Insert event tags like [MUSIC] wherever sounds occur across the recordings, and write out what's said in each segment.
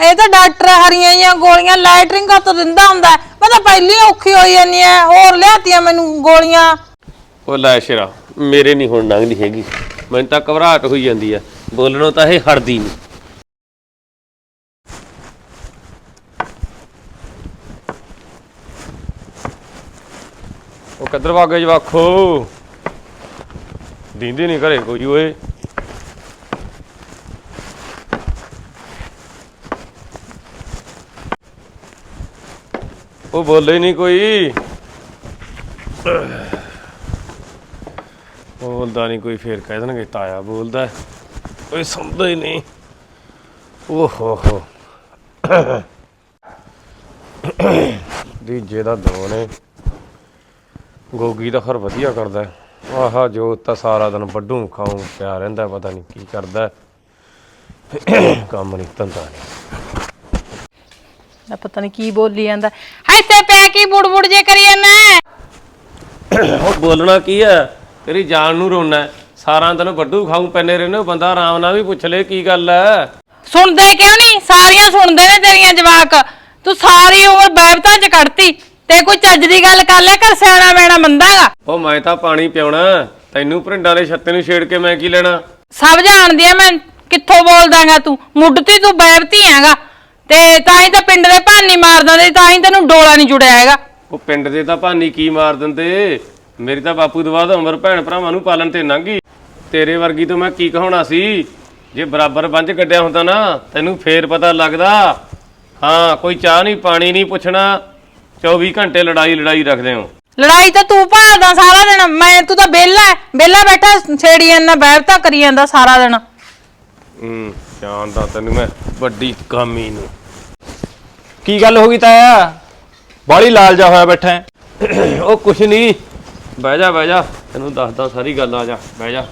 ਇਹ ਤਾਂ ਡਾਕਟਰ ਹਰੀਆਂ ਜਾਂ ਗੋਲੀਆਂ ਲੈਟਰਿੰਗ ਕਾ ਤੋਂ ਦਿੰਦਾ ਹੁੰਦਾ ਹੈ। ਮੈਂ ਤਾਂ ਪਹਿਲੀ ਔਖੀ ਹੋਈ ਜਾਂਦੀ ਐ ਹੋਰ ਲਿਆਤੀਆਂ ਮੈਨੂੰ ਗੋਲੀਆਂ। ਉਹ ਲੈ ਸ਼ਰਾ, ਮੇਰੇ ਨਹੀਂ ਹੁਣ ਲੰਘਦੀ ਹੈਗੀ। ਮੈਨੂੰ ਤਾਂ ਘਬਰਾਹਟ ਹੋਈ ਜਾਂਦੀ ਆ। ਬੋਲਣੋਂ ਤਾਂ ਇਹ ਹਟਦੀ ਨਹੀਂ ਉਹ ਕਿੱਧਰ ਵਾਗੇ ਜਵਾਖੋ? ਦੀਂਦੀ ਨਹੀਂ ਘਰੇ ਕੋਈ ਓਏ। ਉਹ ਬੋਲੇ ਨਹੀਂ ਕੋਈ। ਬੋਲਦਾ ਨਹੀਂ ਕੋਈ, ਫੇਰ ਕਹਿ ਦੇਣਗੇ ਤਾਇਆ ਬੋਲਦਾ ਹੈ। ਕੋਈ ਸੁਣਦਾ ਹੀ ਨਹੀਂ। ਓਹੋ ਹੋ। ਦੀਜੇ ਦਾ ਦੋ ਨੇ। ਗੋਗੀ ਦਾ ਖਰ ਵਧੀਆ ਕਰਦਾ ਹੈ। ਆਹਾ ਜੋ ਤਾਂ ਸਾਰਾ ਦਿਨ ਵੱਡੂ ਖਾਉ ਪਿਆ ਰਹਿੰਦਾ ਪਤਾ ਨਹੀਂ ਕੀ ਕਰਦਾ ਕੰਮ ਨਹੀਂ ਧੰਦਾ ਨਹੀਂ। ਮੈਂ ਪਤਾ ਨਹੀਂ ਕੀ ਬੋਲੀ ਜਾਂਦਾ। ਇੱਥੇ ਪੈ ਕੀ ਬੁੜਬੁੜ ਜੇ ਕਰੀ ਜਾਂਦਾ ਉਹ ਬੋਲਣਾ ਕੀ ਹੈ? ਤੇਰੀ ਜਾਨ ਨੂੰ ਰੋਣਾ ਹੈ। ਸਾਰਾ ਦਿਨ ਵੱਡੂ ਖਾਉ ਪੈਨੇ ਰਹਿੰਦੇ ਹੋ, ਬੰਦਾ ਆਰਾਮ ਨਾਲ ਵੀ ਪੁੱਛ ਲੈ ਕੀ ਗੱਲ ਹੈ। ਸੁਣਦੇ ਕਿਉਂ ਨਹੀਂ? ਸਾਰੀਆਂ ਸੁਣਦੇ ਨੇ ਤੇਰੀਆਂ ਜਵਾਕ। ਤੂੰ ਸਾਰੀ ਉਮਰ ਬੈਬਤਾਂ ਚ ਕੱਢਤੀ। ਤੇ ਕੋਈ ਚੱਜ ਦੀ ਗੱਲ ਕਰ ਲਿਆ ਕਰ ਸਿਆਣਾ ਮੈਣਾ ਮੰਦਾਗਾ ਉਹ ਮੈਂ ਤਾਂ ਪਾਣੀ ਪਿਉਣਾ ਤੈਨੂੰ ਭਰਿੰਡਾਂ ਦੇ ਛੱਤੇ ਨੂੰ ਛੇੜ ਕੇ ਮੈਂ ਕੀ ਲੈਣਾ? ਸਭ ਜਾਣਦੀ ਆ ਮੈਂ। ਕਿੱਥੋਂ ਬੋਲਦਾਗਾ ਤੂੰ? ਮੁੱਢਤੀ ਤੂੰ ਬੈਬਤੀ ਹੈਗਾ। ਤੇ ਤਾਂ ਹੀ ਤਾਂ ਪਿੰਡ ਦੇ ਭਾਨੀ ਮਾਰ ਦਿੰਦੇ ਤਾਂ ਹੀ ਤੈਨੂੰ ਡੋਲਾ ਨਹੀਂ ਜੁੜਿਆ ਹੈਗਾ। ਉਹ ਪਿੰਡ ਦੇ ਤਾਂ ਭਾਨੀ ਕੀ ਮਾਰ ਦਿੰਦੇ? ਮੇਰੀ ਤਾਂ ਬਾਪੂ ਤੋਂ ਬਾਅਦ ਉਮਰ ਭੈਣ ਭਰਾਵਾਂ ਨੂੰ ਪਾਲਣ ਤੇ ਲੰਘੀ ਤੇਰੇ ਵਰਗੀ ਤੋਂ ਮੈਂ ਕੀ ਕਹਾਉਣਾ ਸੀ? ਜੇ ਬਰਾਬਰ ਬੰਝ ਕੱਢਿਆ ਹੁੰਦਾ ਨਾ ਤੈਨੂੰ ਫੇਰ ਪਤਾ ਲੱਗਦਾ। ਹਾਂ ਕੋਈ ਚਾਹ ਨਹੀਂ ਪਾਣੀ ਨਹੀਂ ਪੁੱਛਣਾ। 24 ਘੰਟੇ ਲੜਾਈ ਲੜਾਈ ਰੱਖਦੇ ਹੋ। ਲੜਾਈ ਤਾਂ ਤੂੰ ਭਾਲਦਾ ਸਾਰਾ ਦਿਨ। ਮੈਂ ਤੂੰ ਤਾਂ ਬੇਲਾ ਬੇਲਾ ਬੈਠਾ ਛੇੜੀ ਜਾਂਦਾ ਬੈਬਤਾ ਕਰੀ ਜਾਂਦਾ ਸਾਰਾ ਦਿਨ। ਹੂੰ। ਜਾਣਦਾ ਤੈਨੂੰ ਮੈਂ ਵੱਡੀ ਕਾਮੀ ਨੂੰ। ਕੀ ਗੱਲ ਹੋ ਗਈ ਤਾਇਆ? ਬਾਲੀ ਲਾਲ ਜਾ ਹੋਇਆ ਬੈਠਾ ਹੈ। [CLEARS THROAT] ਉਹ ਕੁਛ ਨਹੀਂ। ਬਹਿ ਜਾ ਬਹਿ ਜਾ। ਤੈਨੂੰ ਦੱਸਦਾ ਸਾਰੀ ਗੱਲ ਆ ਜਾ। ਬਹਿ ਜਾ।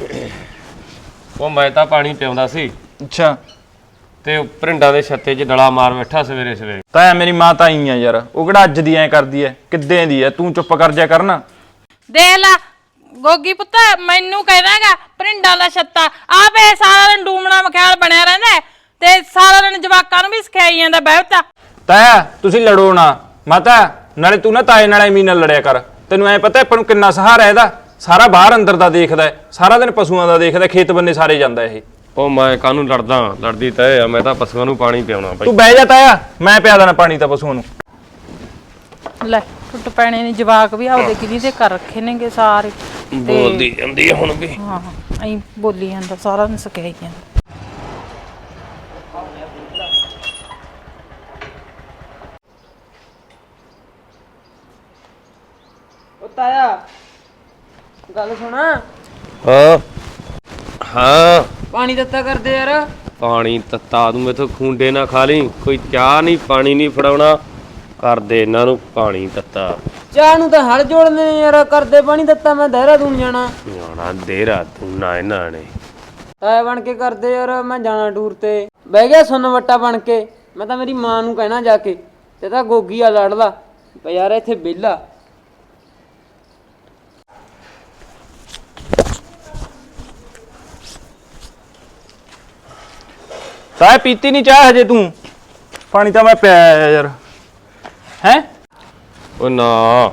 [CLEARS THROAT] ਉਹ ਮੈਂ ਤਾਂ ਪਾਣੀ ਪਿਆਉਂਦਾ ਸੀ। ਅੱਛਾ। ਤੇ ਉਹ ਭਰਿੰਡਾਂ ਦੇ ਛੱਤੇ 'ਚ ਡਲਾ ਮਾਰ ਬੈਠਾ ਸਵੇਰੇ ਸਵੇਰੇ। ਤਾਇਆ ਮੇਰੀ ਮਾਂ ਤਾਂ ਆ ਯਾਰ। ਉਹ ਕਿਹੜਾ ਅੱਜ ਦੀ ਐ ਕਰਦੀ ਐ? ਕਿੱਦਾਂ ਦੀ ਐ? ਤੂੰ ਚੁੱਪ ਕਰ ਜਾ ਕਰਨਾ। ਦੇਖ ਲੈ ਗੋਗੀ ਪੁੱਤ ਮੈਨੂੰ ਕਹਿੰਦਾਗਾ ਪ੍ਰਿੰਡਾਂ ਦਾ ਛੱਤਾ। ਆਪੇ ਸਾਰਾ ਦਿਨ ਡੂਮਣਾ ਮਖਿਆਲ ਬਣਿਆ ਰਹਿੰਦਾ ਹੈ, ਤੇ ਸਾਰਾ ਦਿਨ ਜਵਾਕਾਂ ਨੂੰ ਵੀ ਸਿਖਾਈ ਜਾਂਦਾ ਬਹਿਬਤਾ ਤਾਇਆ ਤੁਸੀਂ ਲੜੋ ਨਾ। ਮਾਤਾ ਨਾਲੇ ਤੂੰ ਨਾ ਤਾਏ ਨਾਲ ਐਵੇਂ ਨਾ ਲੜਿਆ ਕਰ। ਤੈਨੂੰ ਐ ਪਤਾ ਆਪਾਂ ਨੂੰ ਕਿੰਨਾ ਸਹਾਰਾ ਇਹਦਾ। ਸਾਰਾ ਬਾਹਰ ਅੰਦਰ ਦਾ ਦੇਖਦਾ ਹੈ, ਸਾਰਾ ਦਿਨ ਪਸ਼ੂਆਂ ਦਾ ਦੇਖਦਾ ਖੇਤ ਬੰਨੇ ਸਾਰੇ ਜਾਂਦਾ ਇਹ। ਉਹ ਮੈਂ ਕਾਹਨੂੰ ਲੜਦਾ? ਲੜਦੀ ਤਾਂ ਇਹ ਆ ਮੈਂ ਤਾਂ ਪਸ਼ੂਆਂ ਨੂੰ ਪਾਣੀ ਪਿਆਉਣਾ ਬਈ। ਤੂੰ ਬਹਿ ਜਾ ਤਾਇਆ ਮੈਂ ਪਿਆ ਦੇਣਾ ਪਾਣੀ ਤਾਂ ਪਸ਼ੂਆਂ ਨੂੰ। ਲੈ ਟੁੱਟ ਪੈਣੇ ਨੇ ਜਵਾਕ ਵੀ ਆਪਦੇ ਕਿਲੀ ਤੇ ਕਰ ਰੱਖੇ ਨੇਗੇ ਸਾਰੇ। ਬੋਲਦੀ ਜਾਂਦੀ ਆ ਹੁਣ ਵੀ। ਹਾਂ ਐਂ ਬੋਲੀ ਜਾਂਦਾ ਸਾਰਾ ਦਿਨ ਸਿਖਾਈ ਜਾਂਦਾ। ਉਹ ਤਾਇਆ ਗੱਲ ਸੁਣਾ। ਹਾਂ। ਹਾਂ। ਪਾਣੀ ਦਿੱਤਾ ਕਰਦੇ ਯਾਰ। ਪਾਣੀ ਤੱਤਾ ਤੂੰ ਮੇਥੋਂ ਖੁੰਡੇ ਨਾ ਖਾ ਲਈ। ਕੋਈ ਚਾਹ ਨਹੀਂ ਪਾਣੀ ਨਹੀਂ ਫੜਾਉਣਾ। ਕਰ ਦੇ ਇਹਨਾਂ ਨੂੰ ਪਾਣੀ ਤੱਤਾ ਚਾਹ ਨੂੰ ਤਾਂ ਹਲ ਜੋੜਨੇ ਨੇ ਯਾਰ ਕਰਦੇ ਪਾਣੀ ਦਿੱਤਾ ਮੈਂ ਦੇਹਰਾਦੂਨ ਜਾਣਾ। ਜਾਣਾ ਦੇਰਾ ਤੂੰ ਨਾ ਇਹਨਾਂ ਨੇ। ਤਾਇਆ ਬਣ ਕੇ ਕਰਦੇ ਯਾਰ ਮੈਂ ਜਾਣਾ ਟੂਰ ਤੇ। ਬਹਿ ਗਿਆ ਸੁੰਨ ਵੱਟਾ ਬਣ ਕੇ। ਮੈਂ ਤਾਂ ਮੇਰੀ ਮਾਂ ਨੂੰ ਕਹਿਣਾ ਜਾ ਕੇ ਤੇ ਤਾਂ ਗੋਗੀ ਆ ਲੜਦਾ। ਵੀ ਯਾਰ ਇੱਥੇ ਵਿਹਲਾ। ਤਾਇਆ ਪੀਤੀ ਨਹੀਂ ਚਾਹ ਹਜੇ ਤੂੰ? ਪਾਣੀ ਤਾਂ ਮੈਂ ਪਿਆ ਯਾਰ। ਉਹ ਨਾ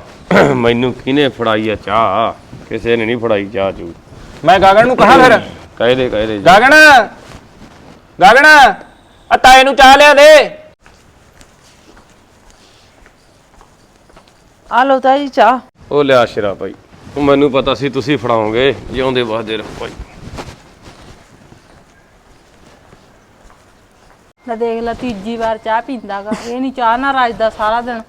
ਮੈਨੂੰ ਕਿਹਨੇ ਫੜਾਈ ਆ ਚਾਹ? ਕਿਸੇ ਨੇ ਨਹੀਂ ਫੜਾਈ ਚਾਹ ਚੂ ਮੈਂ ਗਾਗਣ ਨੂੰ ਕਹਾ ਫਿਰ? ਕਹਿ ਦੇ ਕਹਿ ਦੇ ਜਾ। ਗਾਗਣ ਗਾਗਣ ਆ ਤਾਏ ਨੂੰ ਚਾਹ ਲਿਆ ਦੇ। ਆ ਲੋ ਤਾਂ ਜੀ ਚਾਹ। ਉਹ ਲਿਆ ਸ਼ਰਾ ਭਾਈ। ਉਹ ਮੈਨੂੰ ਪਤਾ ਸੀ ਤੁਸੀਂ ਫੜਾਓਗੇ ਜਿਉਂਦੇ ਵਸਦੇ ਰਹੋ ਭਾਈ। ਲੈ ਦੇਖ ਲੈ ਤੀਜੀ ਵਾਰ ਚਾਹ ਪੀਂਦਾਗਾ ਇਹ ਨਹੀਂ ਚਾਹ ਨਾ ਰਾਜਦਾ ਸਾਰਾ ਦਿਨ।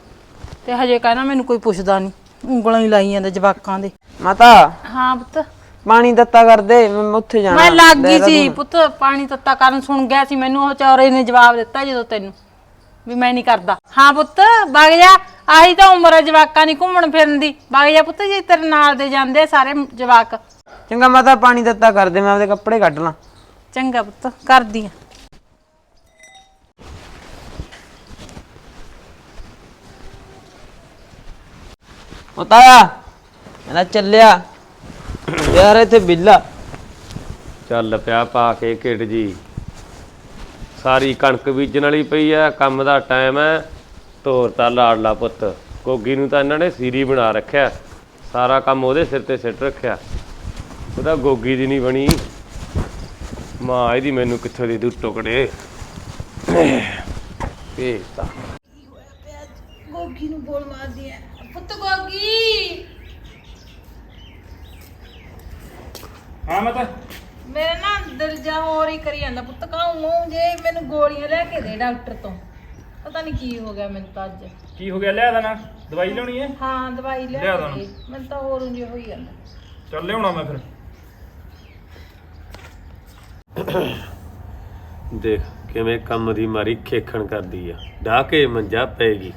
ਤੇ ਹਜੇ ਕਹਿੰਦਾ ਮੈਨੂੰ ਕੋਈ ਪੁੱਛਦਾ ਨਹੀਂ ਉਂਗਲਾਂ ਹੀ ਲਾਈ ਜਾਂਦਾ ਜਵਾਕਾਂ ਦੇ। ਮਾਤਾ। ਹਾਂ ਪੁੱਤ। ਪਾਣੀ ਦਿੱਤਾ ਕਰਦੇ ਮੈਂ ਉੱਥੇ ਜਾਣਾ। ਮੈਂ ਲੱਗ ਗਈ ਸੀ। ਪੁੱਤ ਪਾਣੀ ਤੱਤਾ ਕਰਨ ਸੁਣ ਗਿਆ ਸੀ ਮੈਨੂੰ ਉਹ ਚੌਰੇ ਨੇ ਜਵਾਬ ਦਿੱਤਾ ਜਦੋਂ ਤੈਨੂੰ ਵੀ ਮੈਂ ਨਹੀਂ ਕਰਦਾ। ਹਾਂ ਪੁੱਤ ਵਗ ਜਾ। ਆਹੀ ਤਾਂ ਉਮਰ ਹੈ ਜਵਾਕਾਂ ਦੀ ਘੁੰਮਣ ਫਿਰਨ ਦੀ। ਵਗ ਜਾ ਪੁੱਤ ਜੇ ਤੇਰੇ ਨਾਲ ਦੇ ਜਾਂਦੇ ਆ ਸਾਰੇ ਜਵਾਕ। ਚੰਗਾ ਮਾਤਾ ਪਾਣੀ ਦਿੱਤਾ ਕਰਦੇ ਮੈਂ ਆਪਦੇ ਕੱਪੜੇ ਕੱਢ ਲਾਂ। ਚੰਗਾ ਪੁੱਤ ਕਰਦੀ ਆ। ਉਹ ਤਾਇਆ ਮੈਂ ਚੱਲਿਆ। ਯਾਰ, ਇੱਥੇ ਵਿਹਲਾ ਚੱਲ ਪਿਆ ਪਾ ਕੇ ਕਿਟ ਜੀ। ਸਾਰੀ ਕਣਕ ਬੀਜਣ ਵਾਲੀ ਪਈ ਆ, ਕੰਮ ਦਾ ਟਾਈਮ ਹੈ ਤੋਰਤਾ ਲਾੜਲਾ ਪੁੱਤ। ਗੋਗੀ ਨੂੰ ਤਾਂ ਇਹਨਾਂ ਨੇ ਸੀਰੀ ਬਣਾ ਰੱਖਿਆ। ਸਾਰਾ ਕੰਮ ਉਹਦੇ ਸਿਰ ਤੇ ਸਿੱਟ ਰੱਖਿਆ। ਉਹਦਾ ਗੋਗੀ ਦੀ ਨਹੀਂ ਬਣੀ। ਮਾਂ ਇਹਦੀ ਮੈਨੂੰ ਕਿੱਥੋਂ ਦੇ ਦੂ ਟੁਕੜੇ। ਭੇਜਤਾ ਗੋਗੀ ਨੂੰ ਬੋਲ ਮਾਰਦੀ ਐ ਪੁੱਤ ਗੋਗੀ ਹਾਂ ਮਾਤਾ। ਮੇਰੇ ਨਾ ਦਿਲ ਜਾ ਹੋਰ ਹੀ ਕਰੀ ਜਾਂਦਾ ਪੁੱਤ ਕਾਹੂ ਜੇ ਮੈਨੂੰ ਗੋਲੀਆਂ ਲੈ ਕੇ ਦੇ ਡਾਕਟਰ ਤੋਂ। ਪਤਾ ਨਹੀਂ ਕੀ ਹੋ ਗਿਆ ਮੈਨੂੰ ਤਾਂ ਅੱਜ। ਕੀ ਹੋ ਗਿਆ ਲਿਆ ਦੇਣਾ ਦਵਾਈ ਲਿਆਉਣੀ ਹੈ ਹਾਂ ਦਵਾਈ ਲੈ ਲਿਆ ਦੇਣਾ। ਦੇ। ਮੈਨੂੰ ਤਾਂ ਹੋਰ ਉਂਝ ਹੋਈ ਜਾਂਦਾ। ਚੱਲ ਲਿਆਉਣਾ ਮੈਂ ਫਿਰ। ਦੇਖ ਕਿਵੇਂ ਕੰਮ ਦੀ ਮਾਰੀ ਖੇਖਣ ਕਰਦੀ ਆ। ਢਾ ਕੇ ਮੰਜਾ ਪੈਗੀ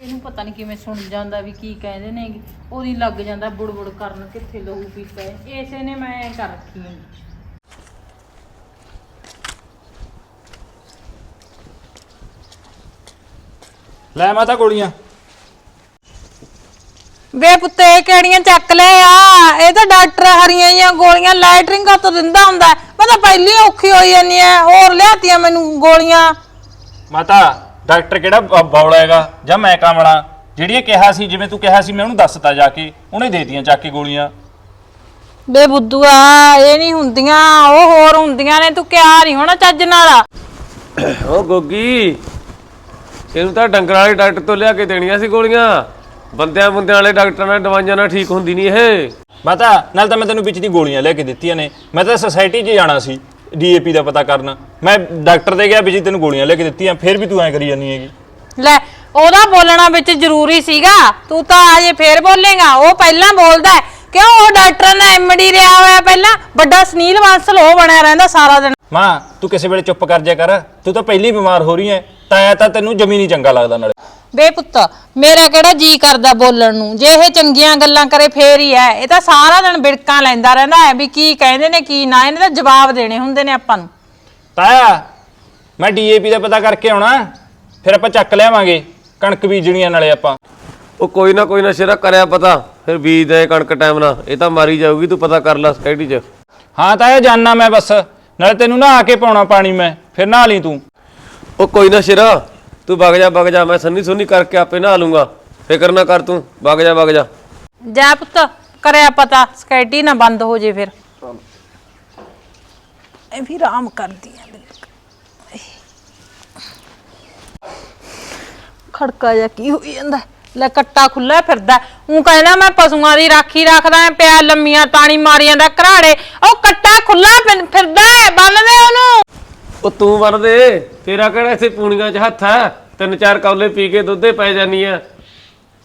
ਇਹਨੂੰ ਪਤਾ ਨਹੀਂ ਕਿਵੇਂ ਸੁਣ ਜਾਂਦਾ ਵੀ ਕੀ ਕਹਿੰਦੇ ਨੇ ਉਹਦੀ ਲੱਗ ਜਾਂਦਾ ਬੁੜਬੁੜ ਕਰਨ ਕਿੱਥੇ ਲਹੂ ਪੀਤਾ ਹੈ ਇਸੇ ਨੇ ਮੈਂ ਐਂ ਕਰ ਰੱਖੀ ਹੈ। ਲੈ ਮਾਤਾ ਗੋਲੀਆਂ। ਵੇ ਪੁੱਤੇ ਇਹ ਕਿਹੜੀਆਂ ਚੱਕ ਲੈ ਆ? ਇਹ ਤਾਂ ਡਾਕਟਰ ਹਰੀਆਂ ਜਾਂ ਗੋਲੀਆਂ ਲੈਟਰਿੰਗ ਤੋਂ ਦਿੰਦਾ ਹੁੰਦਾ। ਹੈ। ਮੈਂ ਤਾਂ ਪਹਿਲੀ ਔਖੀ ਹੋਈ ਜਾਨੀ ਐ ਹੋਰ ਲਿਆਤੀਆਂ ਮੈਨੂੰ ਗੋਲੀਆਂ। ਮਾਤਾ ਡਾਕਟਰ ਕਿਹੜਾ ਬ- ਬੌਲਾ ਹੈਗਾ? ਜਾਂ ਮੈਂ ਕਾਮਣਾ ਜਿਹੜੀਆਂ ਕਿਹਾ ਸੀ ਜਿਵੇਂ ਤੂੰ ਕਿਹਾ ਸੀ ਮੈਂ ਉਹਨੂੰ ਦੱਸਤਾ ਜਾ ਕੇ। ਉਹਨੇ ਦੇ ਦਿੱਤੀਆਂ ਚੱਕ ਕੇ ਗੋਲੀਆਂ। ਬੇ ਬੁੱਧੂਆ ਇਹ ਨਹੀਂ ਹੁੰਦੀਆਂ। ਉਹ ਹੋਰ ਹੁੰਦੀਆਂ ਨੇ ਤੂੰ ਕਿਹਾ ਨਹੀਂ ਹੋਣਾ ਚੱਜ ਨਾਲ। ਓ ਗੋਗੀ ਇਹਨੂੰ ਤਾਂ ਡੰਗਰ ਵਾਲੇ ਡਾਕਟਰ ਤੋਂ ਲਿਆ ਕੇ ਦੇਣੀਆਂ ਸੀ ਗੋਲੀਆਂ। ਬੰਦਿਆਂ ਬੰਦਿਆਂ ਵਾਲੇ ਡਾਕਟਰਾਂ ਨਾਲ ਦਵਾਈਆਂ ਨਾਲ ਠੀਕ ਹੁੰਦੀ ਨਹੀਂ ਇਹ। ਮਾਤਾ ਨਾਲ ਤਾਂ ਮੈਂ ਤੈਨੂੰ ਵਿੱਚ ਦੀ ਗੋਲੀਆਂ ਲੈ ਕੇ ਦਿੱਤੀਆਂ ਨੇ। ਮੈਂ ਤਾਂ ਸੋਸਾਇਟੀ 'ਚ ਜਾਣਾ ਸੀ। ਡੀਏਪੀ ਦਾ ਪਤਾ ਕਰਨ। ਮੈਂ ਡਾਕਟਰ ਦੇ ਗਿਆ ਵੀ ਜੀ ਤੈਨੂੰ ਗੋਲੀਆਂ ਲੈ ਕੇ ਦਿੱਤੀਆਂ ਫਿਰ ਵੀ ਤੂੰ ਐਂ ਕਰੀ ਜਾਂਦੀ ਹੈਗੀ। ਲੈ ਉਹਦਾ ਬੋਲਣਾ ਵਿੱਚ ਜ਼ਰੂਰੀ ਸੀਗਾ। ਤੂੰ ਤਾਂ ਅਜੇ ਫੇਰ ਬੋਲੇਗਾ। ਉਹ ਪਹਿਲਾਂ ਬੋਲਦਾ ਹੈ। ਕਿਉਂ ਉਹ ਡਾਕਟਰ ਨੇ ਐਮਡੀ ਰਿਆ ਹੋਇਆ ਪਹਿਲਾਂ? ਵੱਡਾ ਸੁਨੀਲ ਬਾਂਸਲ ਉਹ ਬਣਿਆ ਰਹਿੰਦਾ ਸਾਰਾ ਦਿਨ। ਮਾਂ ਤੂੰ ਕਿਸੇ ਵੇਲੇ ਚੁੱਪ ਕਰ ਜਾ ਕਰ। ਤੂੰ ਤਾਂ ਪਹਿਲੀ ਬਿਮਾਰ ਹੋ ਰਹੀ ਐ ਤਾਇਆ ਤਾਂ ਤੈਨੂੰ ਜਮੀ ਨਹੀਂ ਚੰਗਾ ਲੱਗਦਾ ਨਾਲੇ। ਬੇ ਪੁੱਤ ਮੇਰਾ ਕਿਹੜਾ ਜੀ ਕਰਦਾ ਬੋਲਣ ਨੂੰ? ਜੇ ਇਹ ਚੰਗੀਆਂ ਗੱਲਾਂ ਕਰੇ ਫੇਰ ਹੀ ਐ ਇਹ ਤਾਂ ਸਾਰਾ ਦਿਨ ਬਿੜਕਾਂ ਲੈਂਦਾ ਰਹਿੰਦਾ ਹੈ ਵੀ ਕੀ ਕਹਿੰਦੇ ਨੇ ਕੀ ਨਾ। ਇਹਨੇ ਤਾਂ ਜਵਾਬ ਦੇਣੇ ਹੁੰਦੇ ਨੇ ਆਪਾਂ ਨੂੰ। ਤਾਇਆ ਮੈਂ ਡੀਏਪੀ ਦਾ ਪਤਾ ਕਰਕੇ ਆਉਣਾ। ਫਿਰ ਆਪਾਂ ਚੱਕ ਲਿਆਵਾਂਗੇ ਕਣਕ ਬੀਜਣੀਆਂ ਨਾਲੇ ਆਪਾਂ। ਉਹ ਕੋਈ ਨਾ ਕੋਈ ਨਾ ਸ਼ੇਰਾ ਕਰਿਆ ਪਤਾ। ਫਿਰ ਬੀਜ ਦੇ ਕਣਕ ਟਾਈਮ ਨਾਲ। ਇਹ ਤਾਂ ਮਾਰੀ ਜਾਊਗੀ ਤੂੰ ਪਤਾ ਕਰ ਲੈ ਸਟੈਡੀ 'ਚ। ਹਾਂ ਤਾਇਆ ਜਾਨਾ ਮੈਂ ਬਸ। ਨਾਲੇ ਤੈਨੂੰ ਨਹਾ ਕੇ ਪਾਉਣਾ ਪਾਣੀ ਮੈਂ। ਫਿਰ ਨਹਾ ਲਈ ਤੂੰ। ਉਹ ਕੋਈ ਨਾ ਸ਼ੇਰਾ ਤੂੰ ਵਗ ਜਾ ਵਗ ਜਾ ਮੈਂ ਸੰਨੀ ਸੁੰਨੀ ਕਰਕੇ ਆਪੇ ਨਹਾ ਲੂੰਗਾ। ਫਿਕਰ ਨਾ ਕਰ ਤੂੰ ਵਗ ਜਾ ਵਗ ਜਾ। ਜਾ ਪੁੱਤ ਕਰਿਆ ਪਤਾ ਸਕੈਟੀ ਨਾ ਬੰਦ ਹੋ ਜੇ ਫਿਰ। ਇਹ ਵੀ ਆਰਾਮ ਕਰਦੀ ਹੈ ਖੜਕਾ ਜਾ ਕੀ ਹੋਈ ਜਾਂਦਾ? ਲੈ ਕੱਟਾ ਖੁੱਲਾ ਫਿਰਦਾ ਉਹ ਕਹਿੰਦਾ ਮੈਂ ਪਸ਼ੂਆਂ ਦੀ ਰਾਖੀ ਰੱਖਦਾ ਐ ਪਿਆ ਲੰਮੀਆਂ ਤਾਣੀ ਮਾਰੀਆਂ ਦਾ ਘਰਾੜੇ। ਉਹ ਕੱਟਾ ਖੁੱਲਾ ਫਿਰਦਾ ਹੈ, ਬੰਨ ਦੇ ਉਹਨੂੰ। ਉਹ ਤੂੰ ਵਰ ਦੇ। ਤੇਰਾ ਕਿਹੜਾ ਇੱਥੇ ਪੂਣੀਆਂ 'ਚ ਹੱਥ ਹੈ? ਤਿੰਨ ਚਾਰ ਕੌਲੇ ਪੀ ਕੇ ਦੁੱਧੇ ਪੈ ਜਾਨੀ ਆ।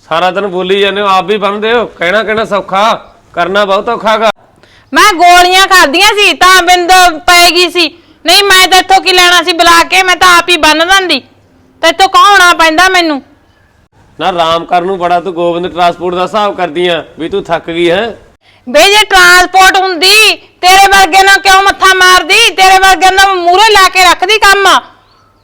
ਸਾਰਾ ਦਿਨ ਬੋਲੀ ਜਾਂਦੇ ਹੋ ਆਪ ਵੀ ਬੰਨਦੇ ਹੋ। ਕਹਿਣਾ ਕਹਿਣਾ ਸੌਖਾ ਕਰਨਾ ਬਹੁਤ ਔਖਾਗਾ ਮੈਂ ਗੋਲੀਆਂ ਖਾਧੀਆਂ ਸੀ ਤਾਂ ਬਿੰਦ ਪੈ ਗਈ ਸੀ। ਨਹੀਂ ਮੈਂ ਤਾਂ ਇੱਥੋਂ ਕੀ ਲੈਣਾ ਸੀ ਬੁਲਾ ਕੇ? ਮੈਂ ਤਾਂ ਆਪ ਹੀ ਬੰਨ ਦਿੰਦੀ। ਤੇ ਇੱਥੋਂ ਕੌਣਾ ਪੈਂਦਾ ਮੈਨੂੰ? ਨਾ ਰਾਮ ਕਰਨ ਨੂੰ ਬੜਾ ਤੂੰ ਗੋਬਿੰਦ ਟਰਾਂਸਪੋਰਟ ਦਾ ਹਿਸਾਬ ਕਰਦੀ ਆ ਵੀ ਤੂੰ ਥੱਕ ਗਈ ਹੈ। ਬੇ ਜੇ ਟਰਾਂਸਪੋਰਟ ਹੁੰਦੀ ਤੇਰੇ ਵਰਗੇ ਨਾਲ ਕਿਉਂ ਮੱਥਾ ਮਾਰਦੀ? ਤੇਰੇ ਵਰਗੇ ਨਾਲ ਮੂਰੇ ਲਾ ਕੇ ਰੱਖਦੀ ਕੰਮ?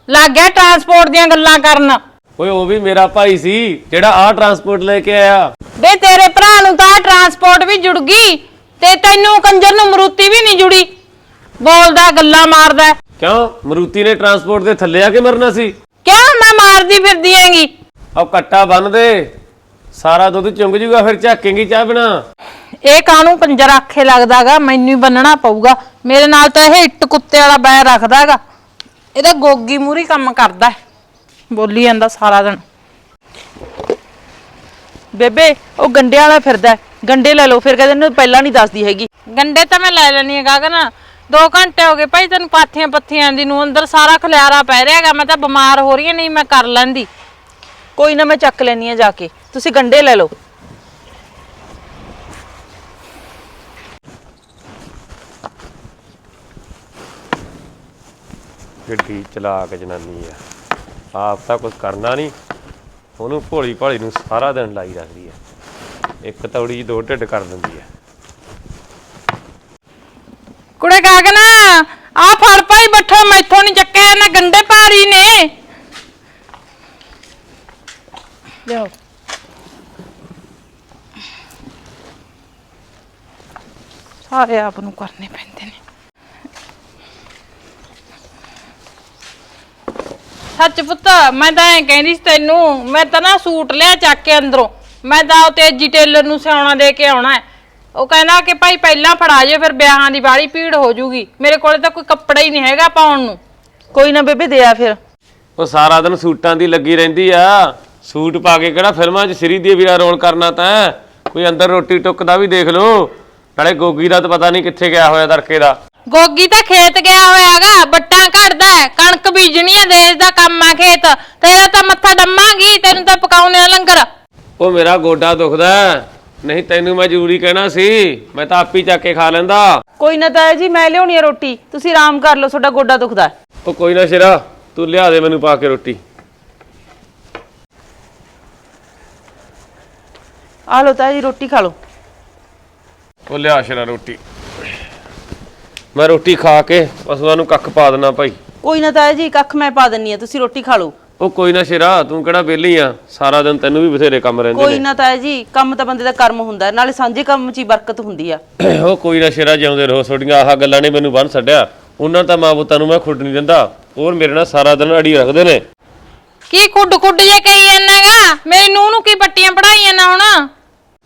ਲੱਗ ਗਿਆ ਟਰਾਂਸਪੋਰਟ ਦੀਆਂ ਗੱਲਾਂ ਕਰਨ। ਓਏ ਉਹ ਵੀ ਮੇਰਾ ਭਾਈ ਸੀ ਜਿਹੜਾ ਆਹ ਟਰਾਂਸਪੋਰਟ ਲੈ ਕੇ ਆਇਆ। ਬੇ ਤੇਰੇ ਭਰਾ ਨੂੰ ਤਾਂ ਟਰਾਂਸਪੋਰਟ ਵੀ ਜੁੜ ਗਈ ਤੇ ਤੈਨੂੰ ਕੰਜਰ ਨੂੰ ਮਰੂਤੀ ਵੀ ਨਹੀਂ ਜੁੜੀ। ਬੋਲਦਾ ਗੱਲਾਂ ਮਾਰਦਾ। ਕਿਉਂ? ਮਰੂਤੀ ਨੇ ਟਰਾਂਸਪੋਰਟ ਦੇ ਥੱਲੇ ਆ ਕੇ ਮਰਨਾ ਸੀ। ਕਿਉਂ? ਮੈਂ ਮਾਰਦੀ ਫਿਰਦੀ ਆਂਗੀ ਆਹ ਕੱਟਾ ਬੰਨ ਦੇ। ਸਾਰਾ ਦੁੱਧ ਚੁੰਗ ਜੂਗਾ ਫਿਰ ਝਾਕੇਂਗੀ ਚਾਹ ਬਿਨਾ ਇਹ ਕਾਨੂੰ ਕੰਜਰ ਆਖੇ ਲੱਗਦਾਗਾ? ਮੈਨੂੰ ਹੀ ਬੰਨਣਾ ਪਊਗਾ। ਮੇਰੇ ਨਾਲ ਤਾਂ ਇਹ ਇੱਟ ਕੁੱਤੇ ਵਾਲਾ ਬੈਰ ਰੱਖਦਾਗਾ। ਇਹਦਾ ਗੋਗੀ ਮੂਰੀ ਕੰਮ ਕਰਦਾ ਹੈ। ਬੋਲੀ ਜਾਂਦਾ ਸਾਰਾ ਦਿਨ। ਬੇਬੇ ਉਹ ਗੰਡਿਆਂ ਵਾਲਾ ਫਿਰਦਾ ਹੈ। ਗੰਡੇ ਲੈ ਲਓ ਫਿਰ ਕਹਿੰਦੇ ਨੇ ਪਹਿਲਾਂ ਨਹੀਂ ਦੱਸਦੀ ਹੈਗੀ। ਗੰਡੇ ਤਾਂ ਮੈਂ ਲੈ ਲੈਣੀ ਹੈ ਗਗਨ 2 ਘੰਟੇ ਹੋ ਗਏ ਭਾਈ ਤੈਨੂੰ ਪਾਥੀਆਂ ਪੱਥੀਆਂ ਦੀ ਨੂੰ ਅੰਦਰ ਸਾਰਾ ਖਲਿਆਰਾ ਪੈ ਰਿਹਾਗਾ ਮੈਂ ਤਾਂ ਬਿਮਾਰ ਹੋ ਰਹੀ ਹਾਂ ਨਹੀਂ ਮੈਂ ਕਰ ਲੈਂਦੀ। ਕੋਈ ਨਾ ਮੈਂ ਚੱਕ ਲੈਣੀ ਆ ਜਾ ਕੇ। ਤੁਸੀਂ ਗੰਡੇ ਲੈ ਲਓ। ਗੱਡੀ ਚਲਾ ਕੇ ਜਨਾਨੀ ਆ। ਆਪ ਤਾਂ ਕੁਝ ਕਰਨਾ ਨਹੀਂ। ਉਹਨੂੰ ਭੋਲੀ ਭਾਲੀ ਨੂੰ ਸਾਰਾ ਦਿਨ ਲਾਈ ਰੱਖਦੀ ਆ। ਇੱਕ ਤੌੜੀ ਦੋ ਢਿੱਡ ਕਰ ਦਿੰਦੀ ਆ। ਕੁੜੇ ਗਗਨ ਆ ਫੜ ਭਾਈ ਬੱਠਾ, ਮੈਥੋਂ ਨਹੀਂ ਚੱਕਿਆ ਨਾ ਗੰਡੇ ਭਾਰੀ ਨੇ। ਲਿਓ ਸਾਰੇ ਆਪ ਨੂੰ ਕਰਨੇ ਪੈਂਦੇ ਨੇ। ਸੱਚ ਪੁੱਤ ਮੈਂ ਤਾਂ ਐ ਕਹਿੰਦੀ ਸੀ ਤੈਨੂੰ ਮੈਂ ਤਾਂ ਨਾ ਸੂਟ ਲਿਆ ਚੱਕ ਕੇ ਅੰਦਰੋਂ। ਮੈਂ ਤਾਂ ਉਹ ਤੇਜੀ ਟੇਲਰ ਨੂੰ ਸਿਆਉਣਾ ਦੇ ਕੇ ਆਉਣਾ ਹੈ। ਉਹ ਕਹਿੰਦਾ ਕਿ ਭਾਈ ਪਹਿਲਾਂ ਫੜਾ ਜੇ ਫਿਰ ਵਿਆਹਾਂ ਦੀ ਬਾੜੀ ਭੀੜ ਹੋ ਜੂਗੀ। ਮੇਰੇ ਕੋਲੇ ਤਾਂ ਕੋਈ ਕੱਪੜਾ ਹੀ ਨਹੀਂ ਹੈਗਾ ਪਾਉਣ ਨੂੰ। ਕੋਈ ਨਾ ਬੇਬੇ ਦੇ ਆ ਫਿਰ। ਉਹ ਸਾਰਾ ਦਿਨ ਸੂਟਾਂ ਦੀ ਲੱਗੀ ਰਹਿੰਦੀ ਆ। ਸੂਟ ਪਾ ਕੇ ਕਿਹੜਾ ਫਿਲਮਾਂ 'ਚ ਸ੍ਰੀ ਦੀ ਵੀਰਾ ਰੋਲ ਕਰਨਾ ਤਾਂ ਕੋਈ ਅੰਦਰ ਰੋਟੀ ਟੁੱਕ ਦਾ ਵੀ ਦੇਖ ਲਓ। ਨਾਲੇ ਗੋਗੀ ਦਾ ਤਾਂ ਪਤਾ ਨਹੀਂ ਕਿੱਥੇ ਗਿਆ ਹੋਇਆ ਤੜਕੇ ਦਾ। ਗੋਗੀ ਤਾਂ ਖੇਤ ਗਿਆ ਹੋਇਆਗਾ ਬੱਟਾਂ ਘੜਦਾ ਹੈ, ਕਣਕ ਬੀਜਣੀ ਹੈ ਦੇਸ਼ ਦਾ ਕੰਮ ਆ ਖੇਤ। ਤੇਰਾ ਤਾਂ ਮੱਥਾ ਡੰਮਾਂਗੀ ਤੈਨੂੰ ਤਾਂ ਪਕਾਉਣੇ ਆ ਲੰਗਰ। ਉਹ ਮੇਰਾ ਗੋਡਾ ਦੁਖਦਾ ਹੈ। ਨਹੀਂ ਤੈਨੂੰ ਮੈਂ ਜ਼ਰੂਰੀ ਕਹਿਣਾ ਸੀ ਮੈਂ ਤਾਂ ਆਪੀ ਚੱਕ ਕੇ ਖਾ ਲੈਂਦਾ। ਕੋਈ ਨਾ ਤਾਇਆ ਜੀ ਮੈਂ ਲਿਆਉਣੀ ਆ ਰੋਟੀ ਤੁਸੀਂ ਆਰਾਮ ਕਰ ਲਓ ਤੁਹਾਡਾ ਗੋਡਾ ਦੁਖਦਾ। ਹੈ। ਉਹ ਕੋਈ ਨਾ ਸ਼ੇਰਾ ਤੂੰ ਲਿਆ ਦੇ ਮੈਨੂੰ ਪਾ ਕੇ ਰੋਟੀ। ਆ ਲਓ ਤਾਇਆ ਜੀ ਰੋਟੀ ਖਾ ਲਓ। ਉਹ ਲਿਆ ਸ਼ੇਰਾ ਰੋਟੀ। ਮੈਂ ਰੋਟੀ ਖਾ ਕੇ ਪਸ਼ੂਆਂ ਨੂੰ ਕੱਖ ਪਾ ਦੇਣਾ ਭਾਈ। ਕੋਈ ਨਾ ਤਾਇਆ ਜੀ ਕੱਖ ਮੈਂ ਪਾ ਦਿੰਨੀ ਆ ਤੁਸੀਂ ਰੋਟੀ ਖਾ ਲਓ। ਉਹ ਕੋਈ ਨਾ ਸ਼ੇਰਾ ਤੂੰ ਕਿਹੜਾ ਵਿਹਲੀ ਆ? ਸਾਰਾ ਦਿਨ ਤੈਨੂੰ ਵੀ ਬਥੇਰੇ ਕੰਮ ਰਹਿੰਦੇ ਕੋਈ ਨੇ। ਤਾਇਆ ਜੀ ਕੰਮ ਤਾਂ ਬੰਦੇ ਦਾ ਕਰਮ ਹੁੰਦਾ ਨਾਲੇ ਸਾਂਝੇ ਕੰਮ 'ਚ ਹੀ ਬਰਕਤ ਹੁੰਦੀ ਆ। [COUGHS] ਉਹ ਕੋਈ ਨਾ ਸ਼ੇਰਾ ਜਿਉਂਦੇ ਰਹੋ ਤੁਹਾਡੀਆਂ ਆਹ ਗੱਲਾਂ ਨੇ ਮੈਨੂੰ ਬੰਨ ਛੱਡਿਆ। ਉਹਨਾਂ ਤਾਂ ਮਾਂ ਪੁੱਤਾਂ ਨੂੰ ਮੈਂ ਖੁੱਡ ਨਹੀਂ ਦਿੰਦਾ। ਹੋਰ ਮੇਰੇ ਨਾਲ ਸਾਰਾ ਦਿਨ ਅੜੀ ਰੱਖਦੇ ਨੇ। ਕੀ ਖੁੱਡ ਖੁੱਡ ਜੇ ਕਹੀ ਜਾਂਦਾਗਾ? ਮੇਰੀ ਨੂੰਹ ਨੂੰ ਕੀ ਪੱਟੀਆਂ ਪੜਾਈਆਂ ਨਾ ਹੁਣ?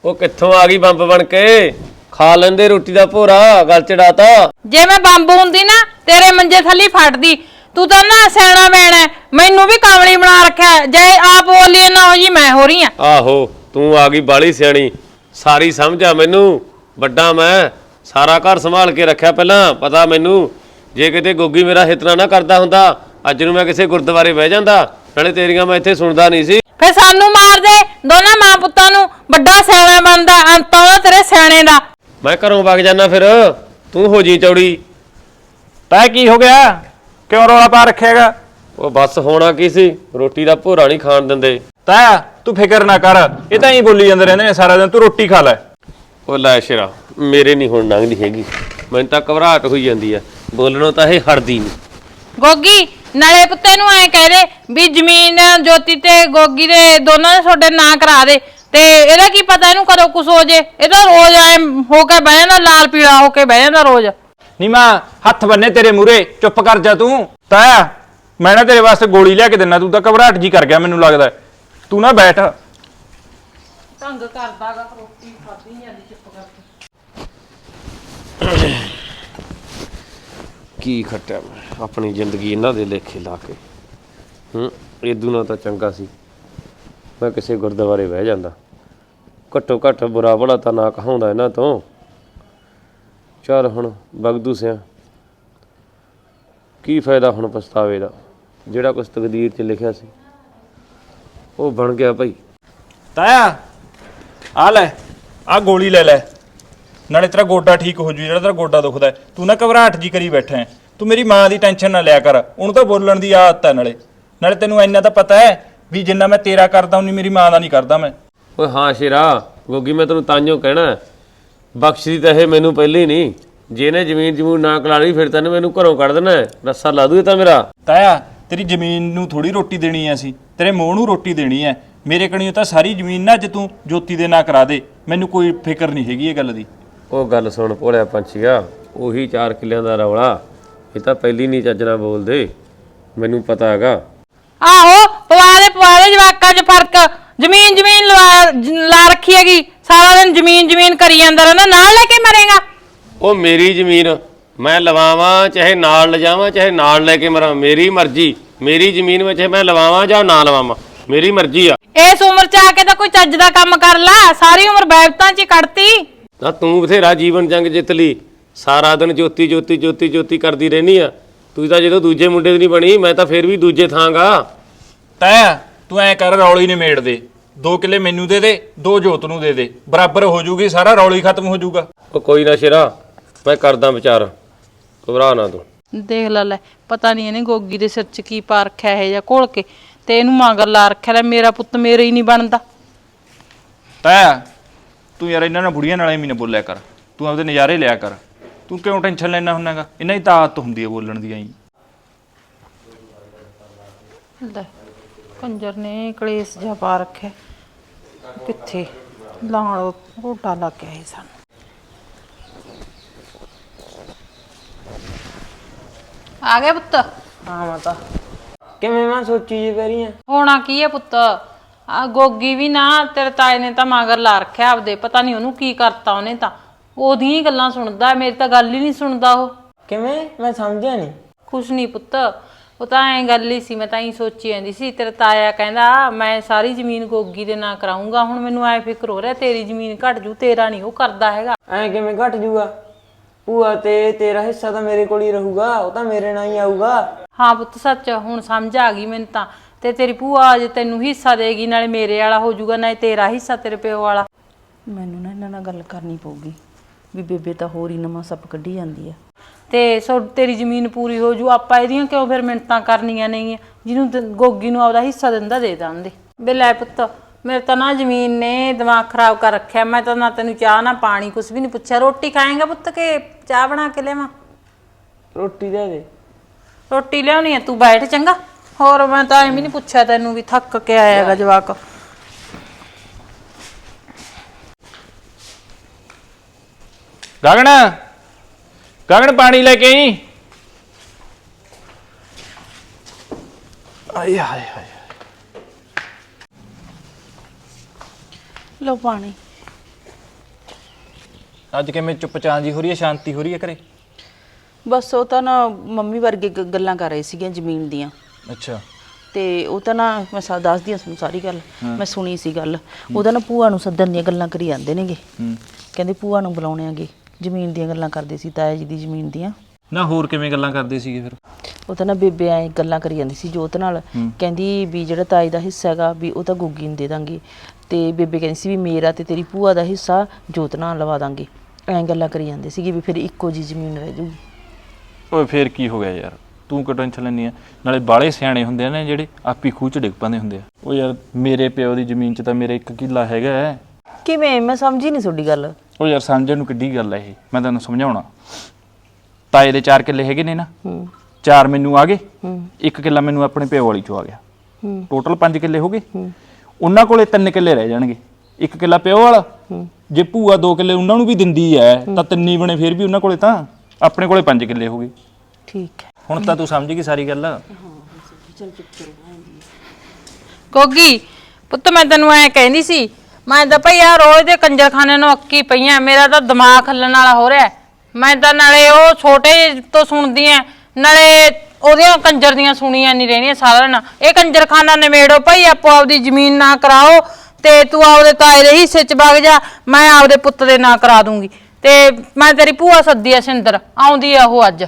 ਉਹ ਕਿੱਥੋਂ ਆ ਗਈ ਬੰਬ ਬਣ ਕੇ? ਖਾ ਲੈਂਦੇ ਰੋਟੀ ਦਾ ਭੋਰਾ ਗਲ ਚੜਾਤਾ। ਜੇ ਮੈਂ ਬੰਬ ਹੁੰਦੀ ਨਾ ਤੇਰੇ ਮੰਜੇ ਥੱਲੇ ਫੜਦੀ। ਤੂੰ ਤਾਂ ਨਾ ਸਿਆਣਾ ਬੈਣਾ ਮੈਨੂੰ ਵੀ ਕਾਮਲੀ ਬਣਾ ਰੱਖਿਆ ਹੈ। ਜੇ ਆਪ ਬੋਲੀ ਨਾ ਹੋ ਜੀ ਮੈਂ ਹੋ ਰਹੀ ਆ। ਆਹੋ ਤੂੰ ਆ ਗਈ ਬਾਲੀ ਸਿਆਣੀ। ਸਾਰੀ ਸਮਝ ਆ ਮੈਨੂੰ। ਵੱਡਾ ਮੈਂ। ਸਾਰਾ ਘਰ ਸੰਭਾਲ ਕੇ ਰੱਖਿਆ ਪਹਿਲਾਂ। ਪਤਾ ਮੈਨੂੰ ਜੇ ਕਿਤੇ ਗੋਗੀ ਮੇਰਾ ਹਿਤਨਾ ਨਾ ਕਰਦਾ ਹੁੰਦਾ ਅੱਜ ਨੂੰ ਮੈਂ ਕਿਸੇ ਗੁਰਦੁਆਰੇ ਬਹਿ ਜਾਂਦਾ। ਨਾਲੇ ਤੇਰੀਆਂ ਮੈਂ ਇੱਥੇ ਸੁਣਦਾ ਨਹੀਂ ਸੀ। ਫੇ ਸਾਨੂੰ ਮਾਰ ਦੇ। ਦੋਨਾਂ ਮਾਂ ਪੁੱਤਾਂ ਨੂੰ ਵੱਡਾ ਸਿਆਣਾ ਬਣਦਾ। ਅੰਤ ਉਹਦਾ ਤੇਰੇ ਸਿਆਣੇ ਦਾ। ਮੈਂ ਘਰੋਂ ਵਗ ਜਾਣਾ ਫਿਰ। ਤੂੰ ਹੋ ਜੀ ਚੌੜੀ। ਤੈ ਕੀ ਹੋ ਗਿਆ? ਕਿਉਂ ਰੌਲਾ ਪਾ ਰੱਖਿਆਗਾ ਉਹ ਬਸ ਹੋਣਾ ਕੀ ਸੀ? ਰੋਟੀ ਦਾ ਭੋਰਾ ਨਹੀਂ ਖਾਣ ਦਿੰਦੇ। ਤਾਇਆ ਤੂੰ ਫਿਕਰ ਨਾ ਕਰ। ਇਹ ਤਾਂ ਹੀ ਬੋਲੀ ਜਾਂਦੇ ਰਹਿੰਦੇ ਨੇ ਸਾਰਾ ਦਿਨ। ਤੂੰ ਰੋਟੀ ਖਾ ਲੈ। ਉਹ ਲੈ ਸ਼ੇਰਾ ਮੇਰੇ ਨਹੀਂ ਹੁਣ ਲੰਘਦੀ ਹੈਗੀ। ਮੈਨੂੰ ਤਾਂ ਘਬਰਾਹਟ ਹੋਈ ਜਾਂਦੀ ਆ। ਬੋਲਣੋਂ ਤਾਂ ਇਹ ਹਟਦੀ ਨਹੀਂ ਗੋਗੀ ਨਾਲੇ ਪੁੱਤੇ ਨੂੰ ਐ ਕਹਿ ਦੇ ਵੀ ਜ਼ਮੀਨ ਜੋਤੀ ਤੇ ਗੋਗੀ ਦੇ ਦੋਨਾਂ ਦੇ ਤੁਹਾਡੇ ਨਾਂ ਕਰਾ ਦੇ। ਤੇ ਇਹਦਾ ਕੀ ਪਤਾ ਇਹਨੂੰ ਕਦੋਂ ਕੁਛ ਹੋ ਜੇ? ਇਹ ਤਾਂ ਰੋਜ਼ ਐ ਹੋ ਕੇ ਬਹਿ ਜਾਂਦਾ ਲਾਲ ਪੀਲਾ ਹੋ ਕੇ ਬਹਿ ਜਾਂਦਾ ਰੋਜ਼। ਨੀ ਮਾਂ ਹੱਥ ਬੰਨੇ ਤੇਰੇ ਮੂਰੇ ਚੁੱਪ ਕਰ ਜਾ ਤੂੰ। ਤਾਇਆ ਮੈਂ ਨਾ ਤੇਰੇ ਵਾਸਤੇ ਗੋਲੀ ਲਿਆ ਕੇ ਦਿੰਨਾ ਤੂੰ ਤਾਂ ਘਬਰਾਹਟ ਜੀ ਕਰ ਗਿਆ ਮੈਨੂੰ ਲੱਗਦਾ। ਤੂੰ ਨਾ ਬੈਠ। ਤੰਗ ਕਰਦਾਗਾ ਰੋਟੀ ਖਾਦੀ ਜਾਂਦੀ ਚੁੱਪ ਕਰਕੇ। ਕੀ ਖੱਟਿਆ ਮੈਂ ਆਪਣੀ ਜ਼ਿੰਦਗੀ ਇਹਨਾਂ ਦੇ ਲੇਖੇ ਲਾ ਕੇ। ਹੂੰ ਇਦੂ ਨਾਲ ਤਾਂ ਚੰਗਾ ਸੀ। ਮੈਂ ਕਿਸੇ ਗੁਰਦੁਆਰੇ ਬਹਿ ਜਾਂਦਾ। ਘੱਟੋ ਘੱਟ ਬੁਰਾ ਭਲਾ ਤਾਂ ਨਾ ਕਹਾਉਂਦਾ ਇਹਨਾਂ ਤੋਂ। ਚੱਲ ਹੁਣ ਬਗਦੂ ਸਿਆ। ਕੀ ਫਾਇਦਾ ਹੁਣ ਪਛਤਾਵੇ ਦਾ? ਜਿਹੜਾ ਕੁਝ ਤਕਦੀਰ 'ਚ ਲਿਖਿਆ ਸੀ। ਉਹ ਬਣ ਗਿਆ ਭਾਈ। ਤਾਇਆ ਆ ਲੈ ਆ ਗੋਲੀ ਲੈ ਲੈ। ਨਾਲੇ ਤੇਰਾ ਗੋਡਾ ਠੀਕ ਹੋ ਜੂ, ਜਿਹੜਾ ਤੇਰਾ ਗੋਡਾ ਦੁਖਦਾ ਹੈ। ਤੂੰ ਨਾ ਘਬਰਾਹਟ ਜੀ ਕਰੀ ਬੈਠਾ ਹੈ। ਤੂੰ ਮੇਰੀ ਮਾਂ ਦੀ ਟੈਨਸ਼ਨ ਨਾ ਲਿਆ ਕਰ। ਉਹਨੂੰ ਤਾਂ ਬੋਲਣ ਦੀ ਆਦਤ ਹੈ ਨਾਲੇ। ਨਾਲੇ ਤੈਨੂੰ ਇੰਨਾ ਤਾਂ ਪਤਾ ਹੈ ਵੀ ਜਿੰਨਾ ਮੈਂ ਤੇਰਾ ਕਰਦਾ, ਉਨੀ ਮੇਰੀ ਮਾਂ ਦਾ ਨਹੀਂ ਕਰਦਾ ਮੈਂ। ਓਏ ਹਾਂ ਸ਼ੇਰਾ ਗੋਗੀ ਮੈਂ ਤੈਨੂੰ ਤਾਂਿਓ ਕਹਿਣਾ। ਬਖਸ਼ਦੀ ਤਾਂ ਇਹ ਮੈਨੂੰ ਪਹਿਲੇ ਹੀ ਨਹੀਂ। ਜੇ ਇਹਨੇ ਜ਼ਮੀਨ ਜਮੂਨ ਨਾ ਕਲਾ ਲਈ ਫਿਰ ਤੈਨੂੰ ਮੈਨੂੰ ਘਰੋਂ ਕੱਢ ਦੇਣਾ। ਰੱਸਾ ਲਾ ਦੂ ਇਹ ਤਾਂ ਮੇਰਾ। ਤਾਇਆ ਤੇਰੀ ਜ਼ਮੀਨ ਨੂੰ ਥੋੜੀ ਰੋਟੀ ਦੇਣੀ ਐ ਅਸੀਂ। ਤੇਰੇ ਮੂੰਹ ਨੂੰ ਰੋਟੀ ਦੇਣੀ ਐ ਮੇਰੇ ਕਣੀਓ ਤਾਂ ਸਾਰੀ ਜ਼ਮੀਨ ਨਾ ਅੱਜ ਤੂੰ ਜੋਤੀ ਦੇ ਨਾਂ ਕਰਾ ਦੇ। ਮੈਨੂੰ ਕੋਈ ਫਿਕਰ ਨਹੀਂ ਹੈਗੀ ਇਹ ਗੱਲ ਦੀ। ਉਹ ਗੱਲ ਸੁਣ ਭੋਲਿਆ ਪੰਛੀਆ ਉਹੀ 4 ਕਿੱਲਿਆਂ ਦਾ ਰੌਲਾ। ਇਹ ਤਾਂ ਪਹਿਲੀ ਨਹੀਂ ਚੱਜਣਾ ਬੋਲਦੇ। ਮੈਨੂੰ ਪਤਾ ਹੈਗਾ। ਆਹੋ ਪਵਾ ਦੇ ਪਵਾ ਦੇ ਜਵਾਕਾਂ 'ਚ ਫ਼ਰਕ। ਜ਼ਮੀਨ ਜ਼ਮੀਨ ਲਵਾ ਜ- ਲਾ ਰੱਖੀ ਹੈਗੀ। ਸਾਰਾ ਦਿਨ ਜ਼ਮੀਨ ਜ਼ਮੀਨ ਕਰੀ ਜਾਂਦਾ ਰਹਿੰਦਾ ਨਾਲ ਲੈ ਕੇ ਮਰੇਗਾ। ਉਹ ਮੇਰੀ ਜ਼ਮੀਨ ਮੈਂ ਲਵਾਵਾਂ ਚਾਹੇ ਨਾਲ ਲਿਜਾਵਾਂ ਚਾਹੇ ਨਾਲ ਲੈ ਕੇ ਮਰਾਂ ਮੇਰੀ ਮਰਜ਼ੀ। ਮੇਰੀ ਜ਼ਮੀਨ ਵਿੱਚ ਮੈਂ ਲਵਾਵਾਂ ਜਾਂ ਨਾ ਲਵਾਵਾਂ ਮੇਰੀ ਮਰਜ਼ੀ ਆ। ਇਸ ਉਮਰ 'ਚ ਆ ਕੇ ਤਾਂ ਕੋਈ ਚੱਜ ਦਾ ਕੰਮ ਕਰ ਲੈ ਸਾਰੀ ਉਮਰ ਬੈਬਤਾਂ 'ਚ ਹੀ ਕੱਢਤੀ। ਤਾਂ ਤੂੰ ਬਥੇਰਾ ਜੀਵਨ ਜੰਗ ਜਿੱਤ ਲਈ ਸਾਰਾ ਦਿਨ ਜੋਤੀ ਜੋਤੀ ਜੋਤੀ ਜੋਤੀ ਕਰਦੀ ਰਹਿਨੀ ਆ। ਤੂੰ ਤਾਂ ਜਦੋਂ ਦੂਜੇ ਮੁੰਡੇ ਦੀ ਨਹੀਂ ਬਣੀ ਮੈਂ ਤਾਂ ਫੇਰ ਵੀ ਦੂਜੇ ਥਾਂਗਾ ਤਾਇਆ ਤੂੰ ਐ ਕਰ ਰੌਲੀ ਨਿਮੇੜ ਦੇ। ਦੋ ਕਿੱਲੇ ਮੈਨੂੰ ਦੇ ਦੇ ਦੋ ਜੋਤ ਨੂੰ ਦੇ ਦੇ। ਬਰਾਬਰ ਹੋ ਜੂਗੀ ਸਾਰਾ ਰੌਲੀ ਖਤਮ ਹੋ ਜੂਗਾ। ਉਹ ਕੋਈ ਨਾ ਸ਼ੇਰਾ ਮੈਂ ਕਰਦਾ ਵਿਚਾਰ। ਘਬਰਾ ਨਾ ਤੂੰ। ਦੇਖ ਲੈ ਲੈ ਪਤਾ ਨਹੀਂ ਇਹਨੇ ਗੋਗੀ ਦੇ ਸਿਰ 'ਚ ਕੀ ਪਾ ਰੱਖਿਆ ਹੈ ਜਾਂ ਘੋਲ ਕੇ। ਤੇ ਇਹਨੂੰ ਮਗਰ ਲਾ ਰੱਖਿਆ ਲੈ ਮੇਰਾ ਪੁੱਤ ਮੇਰੇ ਹੀ ਨਹੀਂ ਬਣਦਾ। ਤਾਇਆ ਤੂੰ ਯਾਰ ਇਹਨਾਂ ਨਾਲ ਬੁੜੀਆਂ ਨਾਲ ਐਵੇਂ ਨਾ ਬੋਲਿਆ ਕਰ। ਤੂੰ ਆਪਦੇ ਨਜ਼ਾਰੇ ਲਿਆ ਕਰ। ਤੂੰ ਕਿਉਂ ਟੈਨਸ਼ਨ ਲੈਣਾ ਹੁੰਨਾਗਾ ਇਹਨਾਂ ਦੀ ਤਾਂ ਆਦਤ ਹੁੰਦੀ ਹੈ ਬੋਲਣ ਦੀ ਐਂ। ਲੈ ਕੰਜਰ ਨੇ ਕਲੇਸ਼ ਜਾ ਪਾ ਰੱਖਿਆ। ਕਿੱਥੇ? ਲਾਣ ਘੋਟਾ ਲੱਗ ਗਿਆ ਸੀ ਸਾਨੂੰ। ਆ ਗਿਆ ਪੁੱਤ? ਹਾਂ ਮਾਤਾ। ਕਿਵੇਂ ਮੈਂ ਸੋਚੀ ਜੀ ਪੈ ਆ ਹੋਣਾ ਕੀ ਹੈ ਪੁੱਤ? ਆ ਗੋਗੀ ਵੀ ਨਾ ਤੇਰੇ ਤਾਏ ਨੇ ਤਾਂ ਮਾਗਰ ਲਾ ਰੱਖਿਆ ਆਪਦੇ। ਪਤਾ ਨਹੀਂ ਉਹਨੂੰ ਕੀ ਕਰਤਾ ਉਹਨੇ ਤਾਂ। ਉਹਦੀਆਂ ਹੀ ਗੱਲਾਂ ਸੁਣਦਾ ਮੇਰੀ ਤਾਂ ਗੱਲ ਹੀ ਨਹੀਂ ਸੁਣਦਾ ਉਹ। ਕਿਵੇਂ? ਮੈਂ ਸਮਝਿਆ ਨਹੀਂ। ਕੁਛ ਨਹੀਂ ਪੁੱਤ। ਉਹ ਤਾਂ ਐਂ ਗੱਲ ਹੀ ਸੀ ਮੈਂ ਤਾਂ ਹੀ ਸੋਚੀ ਜਾਂਦੀ ਸੀ ਤੇਰਾ ਤਾਇਆ ਕਹਿੰਦਾ ਮੈਂ ਸਾਰੀ ਜ਼ਮੀਨ ਗੋਗੀ ਦੇ ਨਾਂ ਕਰਾਉਂਗਾ ਹੁਣ ਮੈਨੂੰ ਐ ਫਿਕਰ ਹੋ ਰਿਹਾ ਤੇਰੀ ਜ਼ਮੀਨ ਘਟ ਜੂ ਤੇਰਾ ਨਹੀਂ ਉਹ ਕਰਦਾ ਹੈਗਾ। ਐ ਕਿਵੇਂ ਘਟ ਜੂਗਾ? ਭੂਆ ਤੇ ਤੇਰਾ ਹਿੱਸਾ ਤਾਂ ਮੇਰੇ ਕੋਲ ਹੀ ਰਹੂਗਾ ਉਹ ਤਾਂ ਮੇਰੇ ਨਾਲ ਹੀ ਆਊਗਾ। ਹਾਂ ਪੁੱਤ ਸੱਚ ਹੁਣ ਸਮਝ ਆ ਗਈ ਮੈਨੂੰ ਤਾਂ। ਤੇ ਤੇਰੀ ਭੂਆ ਜੇ ਤੈਨੂੰ ਹਿੱਸਾ ਦੇਗੀ ਨਾਲੇ ਮੇਰੇ ਵਾਲਾ ਹੋ ਜਾਊਗਾ ਨਾਲੇ ਤੇਰਾ ਹਿੱਸਾ ਤੇਰੇ ਪਿਓ ਵਾਲਾ। ਮੈਨੂੰ ਨਾ ਇਹਨਾਂ ਨਾਲ ਗੱਲ ਕਰਨੀ ਪਊਗੀ ਵੀ ਬੇਬੇ ਤਾਂ ਹੋਰ ਹੀ ਨਵਾਂ ਸੱਪ ਕੱਢੀ ਜਾਂਦੀ ਆ। ਤੇ ਸੋ ਤੇਰੀ ਜ਼ਮੀਨ ਪੂਰੀ ਹੋ ਜੂ ਆਪਾਂ ਇਹਦੀਆਂ ਕਿਉਂ ਫਿਰ ਮਿੰਟਾਂ ਕਰਨੀਆਂ ਨਹੀਂ ਜਿਹਨੂੰ ਦ- ਗੋਗੀ ਨੂੰ ਆਪਦਾ ਹਿੱਸਾ ਦਿੰਦਾ ਦੇ ਦਾਂਦੇ ਬੇ ਲੈ ਪੁੱਤ ਮੇਰੇ ਤਾਂ ਨਾ ਜ਼ਮੀਨ ਨੇ ਦਿਮਾਗ ਖਰਾਬ ਕਰ ਰੱਖਿਆ ਮੈਂ ਤਾਂ ਨਾ ਤੈਨੂੰ ਚਾਹ ਨਾ ਪਾਣੀ ਕੁਝ ਵੀ ਨਹੀਂ ਪੁੱਛਿਆ। ਰੋਟੀ ਖਾਏਂਗਾ ਪੁੱਤ ਕਿ ਚਾਹ ਬਣਾ ਕੇ ਲਿਆਵਾਂ? ਰੋਟੀ ਦੇ ਦੇ। ਰੋਟੀ ਲਿਆਉਣੀ ਹੈ ਤੂੰ ਬੈਠ ਚੰਗਾ। ਹੋਰ ਮੈਂ ਤਾਂ ਐਵੇਂ ਨਹੀਂ ਪੁੱਛਿਆ ਤੈਨੂੰ ਵੀ ਥੱਕ ਕੇ ਆਇਆਗਾ ਜਵਾਕ। ਗਗਨ! ਗਗਨ ਪਾਣੀ ਲੈ ਕੇ ਆਈ? ਆਏ ਹਾਏ ਹਾਏ ਲਓ ਪਾਣੀ। ਅੱਜ ਕਿਵੇਂ ਚੁੱਪਚਾਂ ਜੀ ਹੋ ਰਹੀ ਹੈ ਸ਼ਾਂਤੀ ਹੋ ਰਹੀ ਹੈ ਘਰੇ? ਬਸ ਉਹ ਤਾਂ ਨਾ ਮੰਮੀ ਵਰਗੇ ਗ- ਗੱਲਾਂ ਕਰ ਰਹੇ ਸੀਗੀਆਂ ਜ਼ਮੀਨ ਦੀਆਂ। ਅੱਛਾ। ਤੇ ਉਹ ਤਾਂ ਨਾ ਮੈਂ ਸਾ ਦੱਸਦੀ ਹਾਂ ਤੁਹਾਨੂੰ ਸਾਰੀ ਗੱਲ। ਮੈਂ ਸੁਣੀ ਸੀ ਗੱਲ। ਉਹਦਾ ਨਾ ਭੂਆ ਨੂੰ ਸੱਦਣ ਦੀਆਂ ਗੱਲਾਂ ਕਰੀ ਜਾਂਦੇ ਨੇਗੇ। ਹੂੰ। ਕਹਿੰਦੇ ਭੂਆ ਨੂੰ ਬੁਲਾਉਣੇ ਆਗੇ। ਜ਼ਮੀਨ ਦੀਆਂ ਗੱਲਾਂ ਕਰਦੇ ਸੀ ਤਾਇਆ ਜੀ ਦੀ ਜ਼ਮੀਨ ਦੀਆਂ। ਨਾ ਹੋਰ ਕਿਵੇਂ ਗੱਲਾਂ ਕਰਦੇ ਸੀਗੇ ਫਿਰ? ਉਹ ਤਾਂ ਨਾ ਬੇਬੇ ਐ ਗੱਲਾਂ ਕਰੀ ਜਾਂਦੀ ਸੀ ਜੋਤ ਨਾਲ। ਕਹਿੰਦੀ ਵੀ ਜਿਹੜਾ ਤਾਈ ਦਾ ਹਿੱਸਾ ਹੈਗਾ ਵੀ ਉਹ ਤਾਂ ਗੁੱਗੀ ਨੂੰ ਦੇ ਦਾਂਗੇ। ਤੇ ਬੇਬੇ ਕਹਿੰਦੀ ਸੀ ਵੀ ਮੇਰਾ ਤੇ ਤੇਰੀ ਭੂਆ ਦਾ ਹਿੱਸਾ ਜੋਤ ਨਾਲ ਲਵਾ ਦਾਂਗੇ। ਐਂ ਗੱਲਾਂ ਕਰੀ ਜਾਂਦੇ ਸੀਗੇ ਵੀ ਫਿਰ ਇੱਕੋ ਜੀ ਜ਼ਮੀਨ ਰਹਿ ਜੂਗੀ। ਓਏ ਫੇਰ ਕੀ ਹੋ ਗਿਆ ਯਾਰ? ਤੂੰ ਕਿਉਂ ਟੈਨਸ਼ਨ ਲੈਣੀ ਆ? ਨਾਲੇ ਬਾਲੇ ਸਿਆਣੇ ਹੁੰਦੇ ਨੇ ਜਿਹੜੇ ਆਪੀ ਖੂਹ ਚ ਡਿੱਗ ਪੈਂਦੇ ਹੁੰਦੇ ਆ। ਓ ਯਾਰ ਮੇਰੇ ਪਿਓ ਦੀ ਜ਼ਮੀਨ 'ਚ ਤਾਂ ਮੇਰੇ ਇੱਕ ਕਿੱਲਾ ਹੈਗਾ ਹੈ। ਕਿਵੇਂ? ਮੈਂ ਸਮਝੀ ਨਹੀਂ ਤੁਹਾਡੀ ਗੱਲ। ਓ ਯਾਰ ਸਮਝਣ ਨੂੰ ਕਿੱਡੀ ਗੱਲ ਹੈ ਇਹ ਮੈਂ ਤੈਨੂੰ ਸਮਝਾਉਣਾ। ਤਾਏ ਦੇ 4 ਕਿੱਲੇ ਹੈਗੇ ਨੇ ਨਾ। ਹੂੰ। ਚਾਰ ਮੈਨੂੰ ਆ ਗਏ। ਹੂੰ। ਇੱਕ ਕਿੱਲਾ ਮੈਨੂੰ ਆਪਣੇ ਪਿਓ ਵਾਲੀ ਚੋਂ ਆ ਗਿਆ। ਹੂੰ। ਟੋਟਲ 5 ਕਿੱਲੇ ਹੋ ਗਏ। ਉਹਨਾਂ ਕੋਲੇ 3 ਕਿੱਲੇ ਰਹਿ ਜਾਣਗੇ। ਇੱਕ ਕਿੱਲਾ ਪਿਓ ਵਾਲਾ। ਜੇ ਭੂਆ 2 ਕਿੱਲੇ ਉਹਨਾਂ ਨੂੰ ਵੀ ਦਿੰਦੀ ਐ ਤਾਂ ਤਿੰਨੀ ਬਣੇ ਫਿਰ ਵੀ ਉਹਨਾਂ ਕੋਲੇ ਤਾਂ। ਆਪਣੇ ਕੋਲੇ 5 ਕਿੱਲੇ ਹੋ ਗਏ। ਠੀਕ ਹੈ ਹੁਣ ਤਾਂ ਤੂੰ ਸਮਝ ਗਈ ਸਾਰੀ ਗੱਲ। ਗੋਗੀ ਪੁੱਤ ਮੈਂ ਤੈਨੂੰ ਐ ਕਹਿੰਦੀ ਸੀ ਮੈਂ ਤਾਂ ਭਈਆ ਰੋਜ਼ ਦੇ ਕੰਜਰਖਾਨੇ ਨੂੰ ਅੱਕੀ ਪਈਆਂ ਮੇਰਾ ਤਾਂ ਦਿਮਾਗ ਖੱਲਣ ਵਾਲਾ ਹੋ ਰਿਹਾ ਮੈਂ ਤਾਂ ਨਾਲੇ ਉਹ ਛੋਟੇ ਤੋਂ ਸੁਣਦੀ ਐ ਨਾਲੇ ਉਹਦੀਆਂ ਕੰਜਰ ਦੀਆਂ ਸੁਣੀਆਂ ਨਹੀਂ ਰਹਿਣੀਆਂ ਸਾਰਾ ਦਿਨ ਇਹ ਕੰਜਰਖਾਨਾ ਨਿਮੇੜੋ ਭਈ, ਆਪੋ ਆਪਦੀ ਜ਼ਮੀਨ ਨਾ ਕਰਾਓ ਤੇ ਤੂੰ ਆਪਦੇ ਤਾਏ ਦੇ ਹਿੱਸੇ ਚ ਵਗ ਜਾ, ਮੈਂ ਆਪਦੇ ਪੁੱਤ ਦੇ ਨਾਂ ਕਰਾ ਦੂੰਗੀ। ਤੇ ਮੈਂ ਤੇਰੀ ਭੂਆ ਸੱਦੀ ਐ ਸਿੰਦਰ, ਆਉਂਦੀ ਆ ਉਹ ਅੱਜ।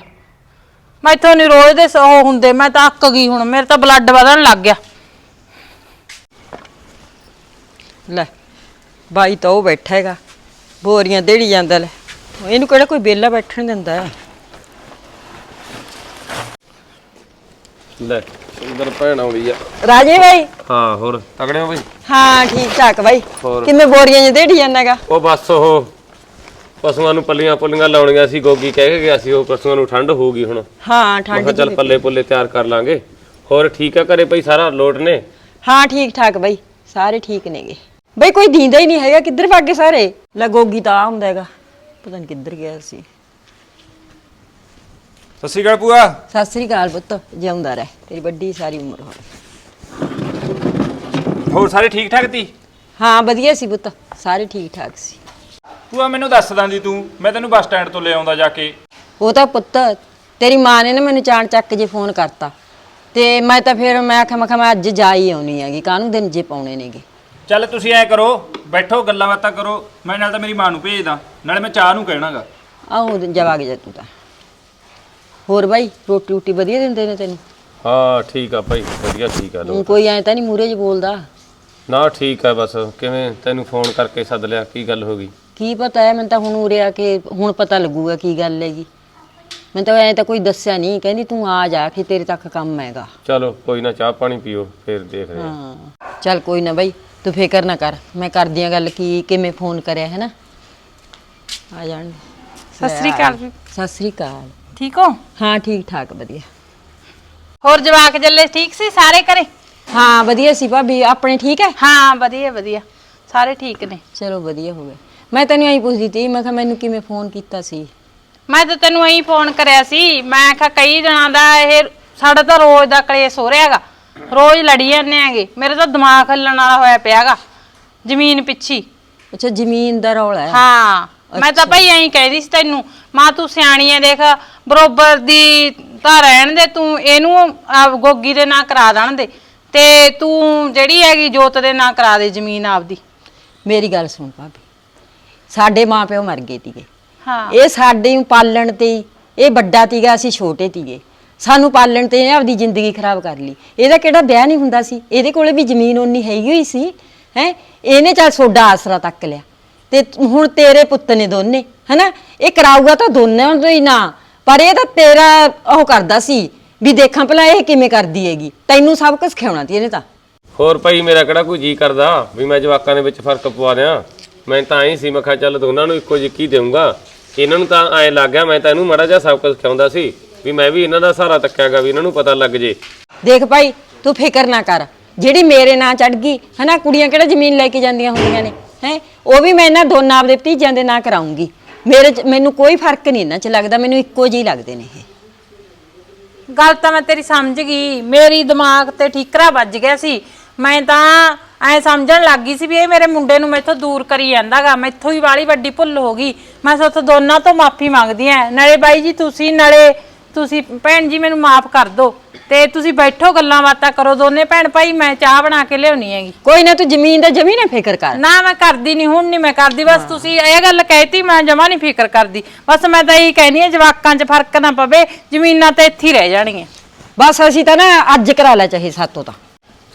ਮੈਥੋਂ ਨਹੀਂ ਰੋਜ਼ ਦੇ ਸ- ਉਹ ਹੁੰਦੇ, ਮੈਂ ਤਾਂ ਅੱਕ ਗਈ ਹੁਣ, ਮੇਰੇ ਤਾਂ ਬਲੱਡ ਵਧਣ ਲੱਗ ਗਿਆ। ਲੈ। ਬਾਈ ਤਾਂ ਉਹ ਬੈਠਾ ਹੈਗਾ ਬੋਰੀਆਂ ਦੇੜੀ ਜਾਂਦਾ ਲੈ। ਇਹਨੂੰ ਕਿਹੜਾ ਕੋਈ ਬੇਲਾ ਬੈਠਣ ਦਿੰਦਾ ਹੈ? ਲੈ ਸੁੰਦਰ ਭੈਣ ਆਉਂਦੀ ਆ। ਰਾਜੇ ਬਾਈ? ਹਾਂ ਹੋਰ। ਤਗੜੇ ਹੋ ਬਈ? ਹਾਂ ਠੀਕ ਠਾਕ ਬਾਈ। ਹੋਰ? ਕਿਵੇਂ ਬੋਰੀਆਂ ਜਿ ਦੇੜੀ ਜਾਂਦਾ ਹੈਗਾ ਉਹ ਬਸ ਉਹ ਪਸ਼ੂਆਂ ਨੂੰ ਪੱਲੀਆਂ ਪੁੱਲੀਆਂ ਲਾਉਣੀਆਂ ਸੀ ਗੋਗੀ ਕਹਿ ਕੇ ਗਿਆ ਸੀ ਉਹ ਪਸ਼ੂਆਂ ਨੂੰ ਠੰਡ ਹੋਊਗੀ ਹੁਣ। ਹਾਂ ਠੰਡ ਕਿਹਾ ਚੱਲ ਜੀ ਪੱਲੇ ਪੁੱਲੇ ਤਿਆਰ ਕਰ ਲਾਂਗੇ। ਹੋਰ ਠੀਕ ਆ ਘਰੇ ਭਈ ਸਾਰਾ ਲੋਟ ਨੇ? ਹਾਂ ਠੀਕ ਠਾਕ ਬਾਈ। ਸਾਰੇ ਠੀਕ ਨੇਗੇ। ਬਾਈ ਕੋਈ ਦੀਂਦਾ ਹੀ ਨਹੀਂ ਹੈਗਾ ਕਿੱਧਰ ਭੱਗ ਗਏ ਸਾਰੇ? ਲੱਗੋਗੀ ਤਾਂ ਆ ਹੁੰਦਾ ਹੈਗਾ। ਪਤਾ ਨਹੀਂ ਕਿੱਧਰ ਗਿਆ ਸੀ। ਸਤਿ ਸ਼੍ਰੀ ਅਕਾਲ ਭੂਆ। ਸਤਿ ਸ੍ਰੀ ਅਕਾਲ ਪੁੱਤ ਜਿਉਂਦਾ ਰਹਿ। ਤੇਰੀ ਵੱਡੀ ਸਾਰੀ ਉਮਰ ਹੋਵੇ ਹੋਰ ਸਾਰੇ ਠੀਕ ਠਾਕ ਤੀ? ਹਾਂ ਵਧੀਆ ਸੀ ਪੁੱਤ ਸਾਰੇ ਠੀਕ ਠਾਕ ਸੀ। ਭੂਆ ਮੈਨੂੰ ਦੱਸ ਦਾਂਦੀ ਤੂੰ ਮੈਂ ਤੈਨੂੰ ਬੱਸ ਸਟੈਂਡ ਤੋਂ ਲੈ ਆਉਂਦਾ ਜਾ ਕੇ। ਉਹ ਤਾਂ ਪੁੱਤ ਤੇਰੀ ਮਾਂ ਨੇ ਨਾ ਮੈਨੂੰ ਚਾਣ ਚੱਕ ਜੇ ਫੋਨ ਕਰਤਾ। ਤੇ ਮੈਂ ਤਾਂ ਫਿਰ ਮੈਂ ਆਖਿਆ ਮੈਂ ਕਿਹਾ ਮੈਂ ਅੱਜ ਜਾ ਹੀ ਆਉਣੀ ਹੈਗੀ ਕਾਹਨੂੰ ਦਿਨ ਜੇ ਪਾਉਣੇ ਨੇਗੇ। ਚੱਲ ਤੁਸੀਂ ਐ ਕਰੋ ਬੈਠੋ ਗੱਲਾਂ ਬਾਤਾਂ ਕਰੋ ਮੈਂ ਨਾਲ ਤਾਂ ਮੇਰੀ ਮਾਂ ਨੂੰ ਭੇਜਦਾ ਨਾਲੇ ਮੈਂ ਚਾਹ ਨੂੰ ਕਹਿਣਾਗਾ। ਆਹੋ ਜਵਾਗ ਜਾ ਤੂੰ ਤਾਂ। ਹੋਰ ਬਾਈ ਰੋਟੀ ਰੋਟੀ ਵਧੀਆ ਦਿੰਦੇ ਨੇ ਤੈਨੂੰ? ਹਾਂ ਠੀਕ ਆ ਭਾਈ ਵਧੀਆ ਠੀਕ ਆ ਹੁਣ ਲੋਟ ਕੋਈ ਐ ਤਾਂ ਨਹੀਂ ਮੂਰੇ 'ਚ ਬੋਲਦਾ। ਨਾ ਠੀਕ ਆ ਬਸ ਕਿਵੇਂ ਤੈਨੂੰ ਫੋਨ ਕਰਕੇ ਸੱਦ ਲਿਆ ਕੀ ਗੱਲ ਹੋ ਗਈ? ਕੀ ਪਤਾ ਹੈ ਮੈਨੂੰ ਤਾਂ ਹੁਣ ਉਰੇ ਆ ਕੇ ਹੁਣ ਪਤਾ ਲੱਗੂਗਾ ਕੀ ਗੱਲ ਹੈਗੀ। ਮੈਨੂੰ ਤਾਂ ਐ ਤਾਂ ਕੋਈ ਦੱਸਿਆ ਨਹੀਂ ਕਹਿੰਦੀ ਤੂੰ ਆ ਜਾ ਕਿ ਤੇਰੇ ਤੱਕ ਕੰਮ ਹੈਗਾ ਚਲੋ ਕੋਈ ਨਾ ਚਾਹ ਪਾਣੀ ਪੀਓ ਫਿਰ ਦੇਖਦੇ ਹਾਂ ਹਾਂ ਚੱਲ ਕੋਈ ਨਾ ਬਾਈ ਤੂੰ ਫਿਕਰ ਨਾ ਕਰ ਮੈਂ ਕਰਦੀ ਆ ਗੱਲ ਕੀ ਕਿਵੇਂ ਫੋਨ ਕਰਿਆ ਹੈ ਨਾ ਆ ਜਾਣ ਸਤਿ ਸ੍ਰੀ ਅਕਾਲ ਜੀ ਸਤਿ ਸ੍ਰੀ ਅਕਾਲ ਠੀਕ ਹੋ ਹਾਂ ਠੀਕ ਠਾਕ ਵਧੀਆ ਹੋਰ ਜਵਾਕ ਜੱਲੇ ਠੀਕ ਸੀ ਸਾਰੇ ਘਰੇ? ਹਾਂ ਵਧੀਆ ਸੀ ਭਾਬੀ ਆਪਣੇ ਠੀਕ ਹੈ ਹਾਂ ਵਧੀਆ ਵਧੀਆ ਸਾਰੇ ਠੀਕ ਨੇ। ਚਲੋ ਵਧੀਆ ਹੋ ਗਿਆ ਮੈਂ ਤੈਨੂੰ ਐਂ ਪੁੱਛਦੀ ਤੀ ਮੈਂ ਕਿਹਾ ਮੈਨੂੰ ਕਿਵੇਂ ਫੋਨ ਕੀਤਾ ਸੀ ਮੈਂ ਤਾਂ ਤੈਨੂੰ ਐਂ ਫੋਨ ਕਰਿਆ ਸੀ ਮੈਂ ਕਿਹਾ ਕਈ ਦਿਨਾਂ ਦਾ ਇਹ ਸਾਡਾ ਤਾਂ ਰੋਜ਼ ਦਾ ਕਲੇਸ਼ ਹੋ ਰਿਹਾਗਾ ਰੋਜ਼ ਲੜੀ ਜਾਂਦੇ ਆਂਗੇ ਮੇਰੇ ਤਾਂ ਦਿਮਾਗ ਹੱਲਣ ਵਾਲਾ ਹੋਇਆ ਪਿਆਗਾ ਜ਼ਮੀਨ ਪਿੱਛੀ। ਅੱਛਾ ਜ਼ਮੀਨ ਦਾ ਰੌਲਾ ਹੈ। ਹਾਂ ਮੈਂ ਤਾਂ ਭਾਈ ਐਂ ਕਹਿੰਦੀ ਸੀ ਤੈਨੂੰ ਮਾਂ ਤੂੰ ਸਿਆਣੀ ਐ ਦੇਖ ਬਰੋਬਰ ਦੀ ਤਾਂ ਰਹਿਣ ਦੇ ਤੂੰ ਇਹਨੂੰ ਗੋਗੀ ਦੇ ਨਾਂ ਕਰਾ ਦੇਣ ਦੇ ਤੇ ਤੂੰ ਜਿਹੜੀ ਹੈਗੀ ਜੋਤ ਦੇ ਨਾਂ ਕਰਾ ਦੇ ਜ਼ਮੀਨ ਆਪਦੀ। ਮੇਰੀ ਗੱਲ ਸੁਣ ਭਾਬੀ ਸਾਡੇ ਮਾਪਿਓ ਮਰ ਗਏ ਤੀਗੇ ਹਾਂ। ਇਹ ਸਾਡੇ ਨੂੰ ਪਾਲਣ ਤੇ ਹੀ, ਇਹ ਵੱਡਾ ਤੀਗਾ ਅਸੀਂ ਛੋਟੇ ਤੀਗੇ। ਸਾਨੂੰ ਪਾਲਣ ਤੇ ਇਹਨੇ ਆਪਦੀ ਜ਼ਿੰਦਗੀ ਖਰਾਬ ਕਰ ਲਈ। ਇਹਦਾ ਕਿਹੜਾ ਵਿਆਹ ਨਹੀਂ ਹੁੰਦਾ ਸੀ? ਇਹਦੇ ਕੋਲੇ ਵੀ ਜ਼ਮੀਨ ਓਨੀ ਹੈਗੀ ਹੋਈ ਸੀ ਹੈ? ਇਹਨੇ ਚੱਲ ਸੋਡਾ ਆਸਰਾ ਤੱਕ ਲਿਆ। ਤੇ ਹੁਣ ਤੇਰੇ ਪੁੱਤ ਨੇ ਦੋਨੇ ਹਨਾ? ਇਹ ਕਰਾਊਗਾ ਤਾਂ ਦੋਨਾਂ ਤੋਂ ਹੀ ਨਾ। ਪਰ ਇਹ ਤਾਂ ਤੇਰਾ ਉਹ ਕਰਦਾ ਸੀ ਵੀ ਦੇਖਾਂ ਭਲਾ ਇਹ ਕਿਵੇਂ ਕਰਦੀ ਹੈਗੀ। ਤੈਨੂੰ ਸਭ ਕੁਝ ਖਿਆਉਣਾ ਤੀ ਇਹਨੇ ਤਾਂ। ਹੋਰ ਭਾਈ ਮੇਰਾ ਕਿਹੜਾ ਕੋਈ ਜੀ ਕਰਦਾ? ਵੀ ਮੈਂ ਜਵਾਕਾਂ ਦੇ ਵਿੱਚ ਫ਼ਰਕ ਪਵਾ ਦਿਆਂ। ਮੈਂ ਤਾਂ ਐਂ ਸੀ ਮੈਂ ਕਿਹਾ ਚੱਲ ਦੋਨਾਂ ਨੂੰ ਇੱਕੋ ਜਿੱਕੀ ਦੇਵਾਂਗਾ ਇਹਨਾਂ ਨੂੰ ਤਾਂ ਐਂ ਲੱਗ ਗਿਆ ਮੈਂ ਤਾਂ ਇਹਨੂੰ ਮਾੜਾ ਜਿਹਾ ਸਭ ਕੁਝ ਖਿਆਉਂਦਾ ਸੀ ਵੀ ਮੈਂ ਵੀ ਇਹਨਾਂ ਦਾ ਸਹਾਰਾ ਤੱਕਿਆਗਾ ਵੀ ਇਹਨਾਂ ਨੂੰ ਪਤਾ ਲੱਗ ਜੇ। ਦੇਖ ਭਾਈ ਤੂੰ ਫਿਕਰ ਨਾ ਕਰ। ਜਿਹੜੀ ਮੇਰੇ ਨਾਂ ਚੜ ਗਈ ਹਨਾ ਕੁੜੀਆਂ ਕਿਹੜਾ ਜ਼ਮੀਨ ਲੈ ਕੇ ਜਾਂਦੀਆਂ ਹੁੰਦੀਆਂ ਨੇ ਹੈ? ਉਹ ਵੀ ਮੈਂ ਇਹਨਾਂ ਦੋਨਾਂ ਆਪਦੇ ਭਤੀਜਿਆਂ ਦੇ ਨਾਂ ਕਰਾਉਂਗੀ। ਮੇਰੇ ਚ ਮੈਨੂੰ ਕੋਈ ਫ਼ਰਕ ਨਹੀਂ ਇਹਨਾਂ ਚ ਲੱਗਦਾ ਮੈਨੂੰ ਇੱਕੋ ਜਿਹੇ ਹੀ ਲੱਗਦੇ ਨੇ ਇਹ। ਗੱਲ ਤਾਂ ਮੈਂ ਤੇਰੀ ਸਮਝ ਗਈ। ਮੇਰੀ ਦਿਮਾਗ ਤੇ ਠੀਕਰਾ ਵੱਜ ਗਿਆ ਸੀ। ਮੈਂ ਤਾਂ ਐ ਸਮਝਣ ਲੱਗ ਗਈ ਸੀ ਵੀ ਇਹ ਮੇਰੇ ਮੁੰਡੇ ਨੂੰ ਮੈਥੋਂ ਦੂਰ ਕਰੀ ਜਾਂਦਾਗਾ ਮੈਥੋਂ ਹੀ ਵਾਲੀ ਵੱਡੀ ਭੁੱਲ ਹੋ ਗਈ। ਮੈਂ ਸੋਥ ਦੋਨਾਂ ਤੋਂ ਮਾਫੀ ਮੰਗਦੀ ਆ ਨਾਲੇ ਬਾਈ ਜੀ ਤੁਸੀਂ ਨਾਲੇ ਤੁਸੀਂ ਭੈਣ ਜੀ ਮੈਨੂੰ ਮਾਫ ਕਰ ਦਿਓ ਤੇ ਤੁਸੀਂ ਬੈਠੋ ਗੱਲਾਂ ਬਾਤਾਂ ਕਰੋ। ਦੋਨੇ ਭੈਣ ਭਾਈ ਮੈਂ ਚਾਹ ਬਣਾ ਕੇ ਲਿਆਉਣੀ ਹੈਗੀ। ਕੋਈ ਨਾ ਤੂੰ ਜ਼ਮੀਨ ਦਾ ਜਮੀ ਨਾ ਫਿਕਰ ਕਰ। ਨਾ ਮੈਂ ਕਰਦੀ ਨਹੀਂ ਹੁਣ ਨਹੀਂ ਮੈਂ ਕਰਦੀ। ਬਸ ਤੁਸੀਂ ਇਹ ਗੱਲ ਕਹਿਤੀ ਮੈਂ ਜਮਾ ਨਹੀਂ ਫਿਕਰ ਕਰਦੀ। ਬਸ ਮੈਂ ਤਾਂ ਇਹੀ ਕਹਿੰਦੀ ਆ ਜਵਾਕਾਂ 'ਚ ਫ਼ਰਕ ਨਾ ਪਵੇ ਜ਼ਮੀਨਾਂ ਤਾਂ ਇੱਥੇ ਹੀ ਰਹਿ ਜਾਣਗੀਆਂ। ਬਸ ਅਸੀਂ ਤਾਂ ਨਾ ਅੱਜ ਕਰਾ ਲੈ ਚਾਹੇ ਸਾਤੋਂ ਤਾਂ।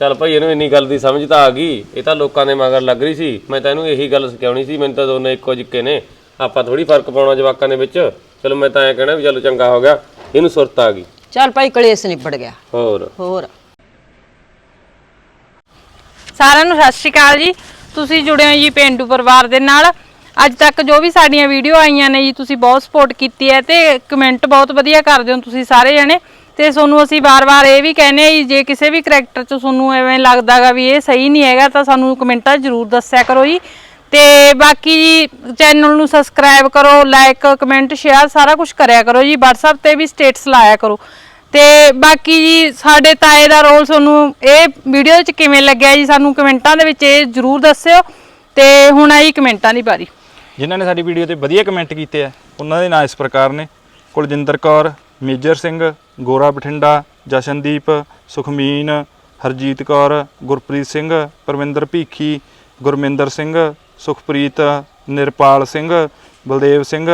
ਚੱਲ ਭਾਈ ਇਹਨੂੰ ਇੰਨੀ ਗੱਲ ਦੀ ਸਮਝ ਤਾਂ ਆ ਗਈ। ਇਹ ਤਾਂ ਲੋਕਾਂ ਦੇ ਮਗਰ ਲੱਗ ਰਹੀ ਸੀ। ਮੈਂ ਤਾਂ ਇਹਨੂੰ ਇਹੀ ਗੱਲ ਸਿਖਾਉਣੀ ਸੀ ਮੈਨੂੰ ਤਾਂ ਦੋਨੇ ਇੱਕੋ ਜਿੱਕੇ ਨੇ। ਆਪਾਂ ਥੋੜੀ ਫ਼ਰਕ ਪਾਉਣਾ ਜਵਾਕਾਂ ਦੇ ਵਿੱਚ। ਚਲੋ ਮੈਂ ਤਾਂ ਐਂ ਕਹਿਣਾ ਵੀ ਚਲੋ ਚੰਗਾ ਹੋ ਗਿਆ। ਇਹਨੂੰ ਸੁਰਤ ਆ ਗਈ। ਚੱਲ ਭਾਈ ਕਲੇਸ਼ ਨਿਬੜ ਗਿਆ। ਹੋਰ? ਹੋਰ? ਸਾਰਿਆਂ ਨੂੰ ਸਤਿ ਸ਼੍ਰੀ ਅਕਾਲ ਜੀ। ਤੁਸੀਂ ਜੁੜੇ ਹੋ ਜੀ ਪਿੰਡੂ ਪਰਿਵਾਰ ਦੇ ਨਾਲ। ਅੱਜ ਤੱਕ ਜੋ ਵੀ ਸਾਡੀਆਂ ਵੀਡੀਓ ਆਈਆਂ ਨੇ ਜੀ ਤੁਸੀਂ ਬਹੁਤ ਸਪੋਰਟ ਕੀਤੀ ਹੈ ਤੇ ਕਮੈਂਟ ਬਹੁਤ ਵਧੀਆ ਕਰਦੇ ਹੋ ਤੁਸੀਂ ਸਾਰੇ ਜਣੇ। ਤੇ ਤੁਹਾਨੂੰ ਅਸੀਂ ਵਾਰ-ਵਾਰ ਇਹ ਵੀ ਕਹਿੰਦੇ ਆ ਜੀ, ਜੇ ਕਿਸੇ ਵੀ ਕਰੈਕਟਰ 'ਚ ਤੁਹਾਨੂੰ ਐਵੇਂ ਲੱਗਦਾਗਾ ਵੀ ਇਹ ਸਹੀ ਨਹੀਂ ਹੈਗਾ, ਤਾਂ ਸਾਨੂੰ ਕਮੈਂਟਾਂ ਜ਼ਰੂਰ ਦੱਸਿਆ ਕਰੋ ਜੀ। ਤੇ ਬਾਕੀ ਜੀ ਚੈਨਲ ਨੂੰ ਸਬਸਕ੍ਰਾਈਬ ਕਰੋ ਲਾਈਕ ਕਮੈਂਟ ਸ਼ੇਅਰ ਸਾਰਾ ਕੁਝ ਕਰਿਆ ਕਰੋ ਜੀ। WhatsApp ਤੇ ਵੀ ਸਟੇਟਸ ਲਾਇਆ ਕਰੋ। ਤੇ ਬਾਕੀ ਜੀ, ਸਾਡੇ ਤਾਏ ਦਾ ਰੋਲ ਤੁਹਾਨੂੰ ਇਹ ਵੀਡੀਓ 'ਚ ਕਿਵੇਂ ਲੱਗਿਆ ਜੀ, ਸਾਨੂੰ ਕਮੈਂਟਾਂ ਦੇ ਵਿੱਚ ਇਹ ਜਰੂਰ ਦੱਸਿਓ। ਤੇ ਹੁਣ ਆਈ ਕਮੈਂਟਾਂ ਦੀ ਵਾਰੀ। ਜਿਨ੍ਹਾਂ ਨੇ ਸਾਡੀ ਵੀਡੀਓ ਤੇ ਵਧੀਆ ਕਮੈਂਟ ਕੀਤੇ ਆ, ਉਹਨਾਂ ਦੇ ਨਾਂ ਇਸ ਪ੍ਰਕਾਰ ਨੇ। Kuljinder Kaur Major Singh, Gora Bathinda, Jashandeep, Sukhmeen, Harjeet Kaur, Gurpreet Singh, Parminder Bhikhi, Gurminder Singh, Sukhpreet, Nirpal Singh, Baldev Singh,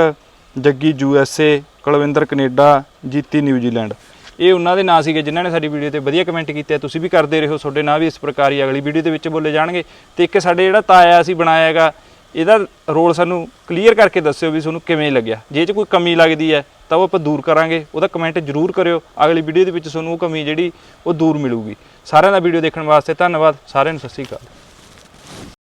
Jaggi U S A, Kulwinder Canada, Jeeti New Zealand. ਇਹ ਉਹਨਾਂ ਦੇ ਨਾਂ ਸੀਗੇ ਜਿਨ੍ਹਾਂ ਨੇ ਸਾਡੀ ਵੀਡੀਓ ਤੇ ਵਧੀਆ ਕਮੈਂਟ ਕੀਤੇ ਆ। ਤੁਸੀਂ ਵੀ ਕਰਦੇ ਰਹੋ, ਤੁਹਾਡੇ ਨਾਂ ਵੀ ਇਸ ਪ੍ਰਕਾਰ ਹੀ ਅਗਲੀ ਵੀਡੀਓ ਦੇ ਵਿੱਚ ਬੋਲੇ ਜਾਣਗੇ। ਤੇ ਇੱਕ ਸਾਡੇ ਜਿਹੜਾ ਤਾਇਆ ਅਸੀਂ ਬਣਾਇਆ ਹੈਗਾ ਇਹਦਾ ਰੋਲ ਸਾਨੂੰ ਕਲੀਅਰ ਕਰਕੇ ਦੱਸਿਓ ਵੀ ਤੁਹਾਨੂੰ ਕਿਵੇਂ ਲੱਗਿਆ। ਜੇ 'ਚ ਕੋਈ ਕਮੀ ਲੱਗਦੀ ਹੈ, ਤਾਂ ਉਹ ਆਪਾਂ ਦੂਰ ਕਰਾਂਗੇ। ਉਹਦਾ ਕਮੈਂਟ ਜ਼ਰੂਰ ਕਰਿਓ। ਅਗਲੀ ਵੀਡੀਓ ਦੇ ਵਿੱਚ ਤੁਹਾਨੂੰ ਉਹ ਕਮੀ ਜਿਹੜੀ, ਉਹ ਦੂਰ ਮਿਲੂਗੀ। ਸਾਰਿਆਂ ਦਾ ਵੀਡੀਓ ਦੇਖਣ ਵਾਸਤੇ ਧੰਨਵਾਦ। ਸਾਰਿਆਂ ਨੂੰ ਸਤਿ ਸ਼੍ਰੀ ਅਕਾਲ।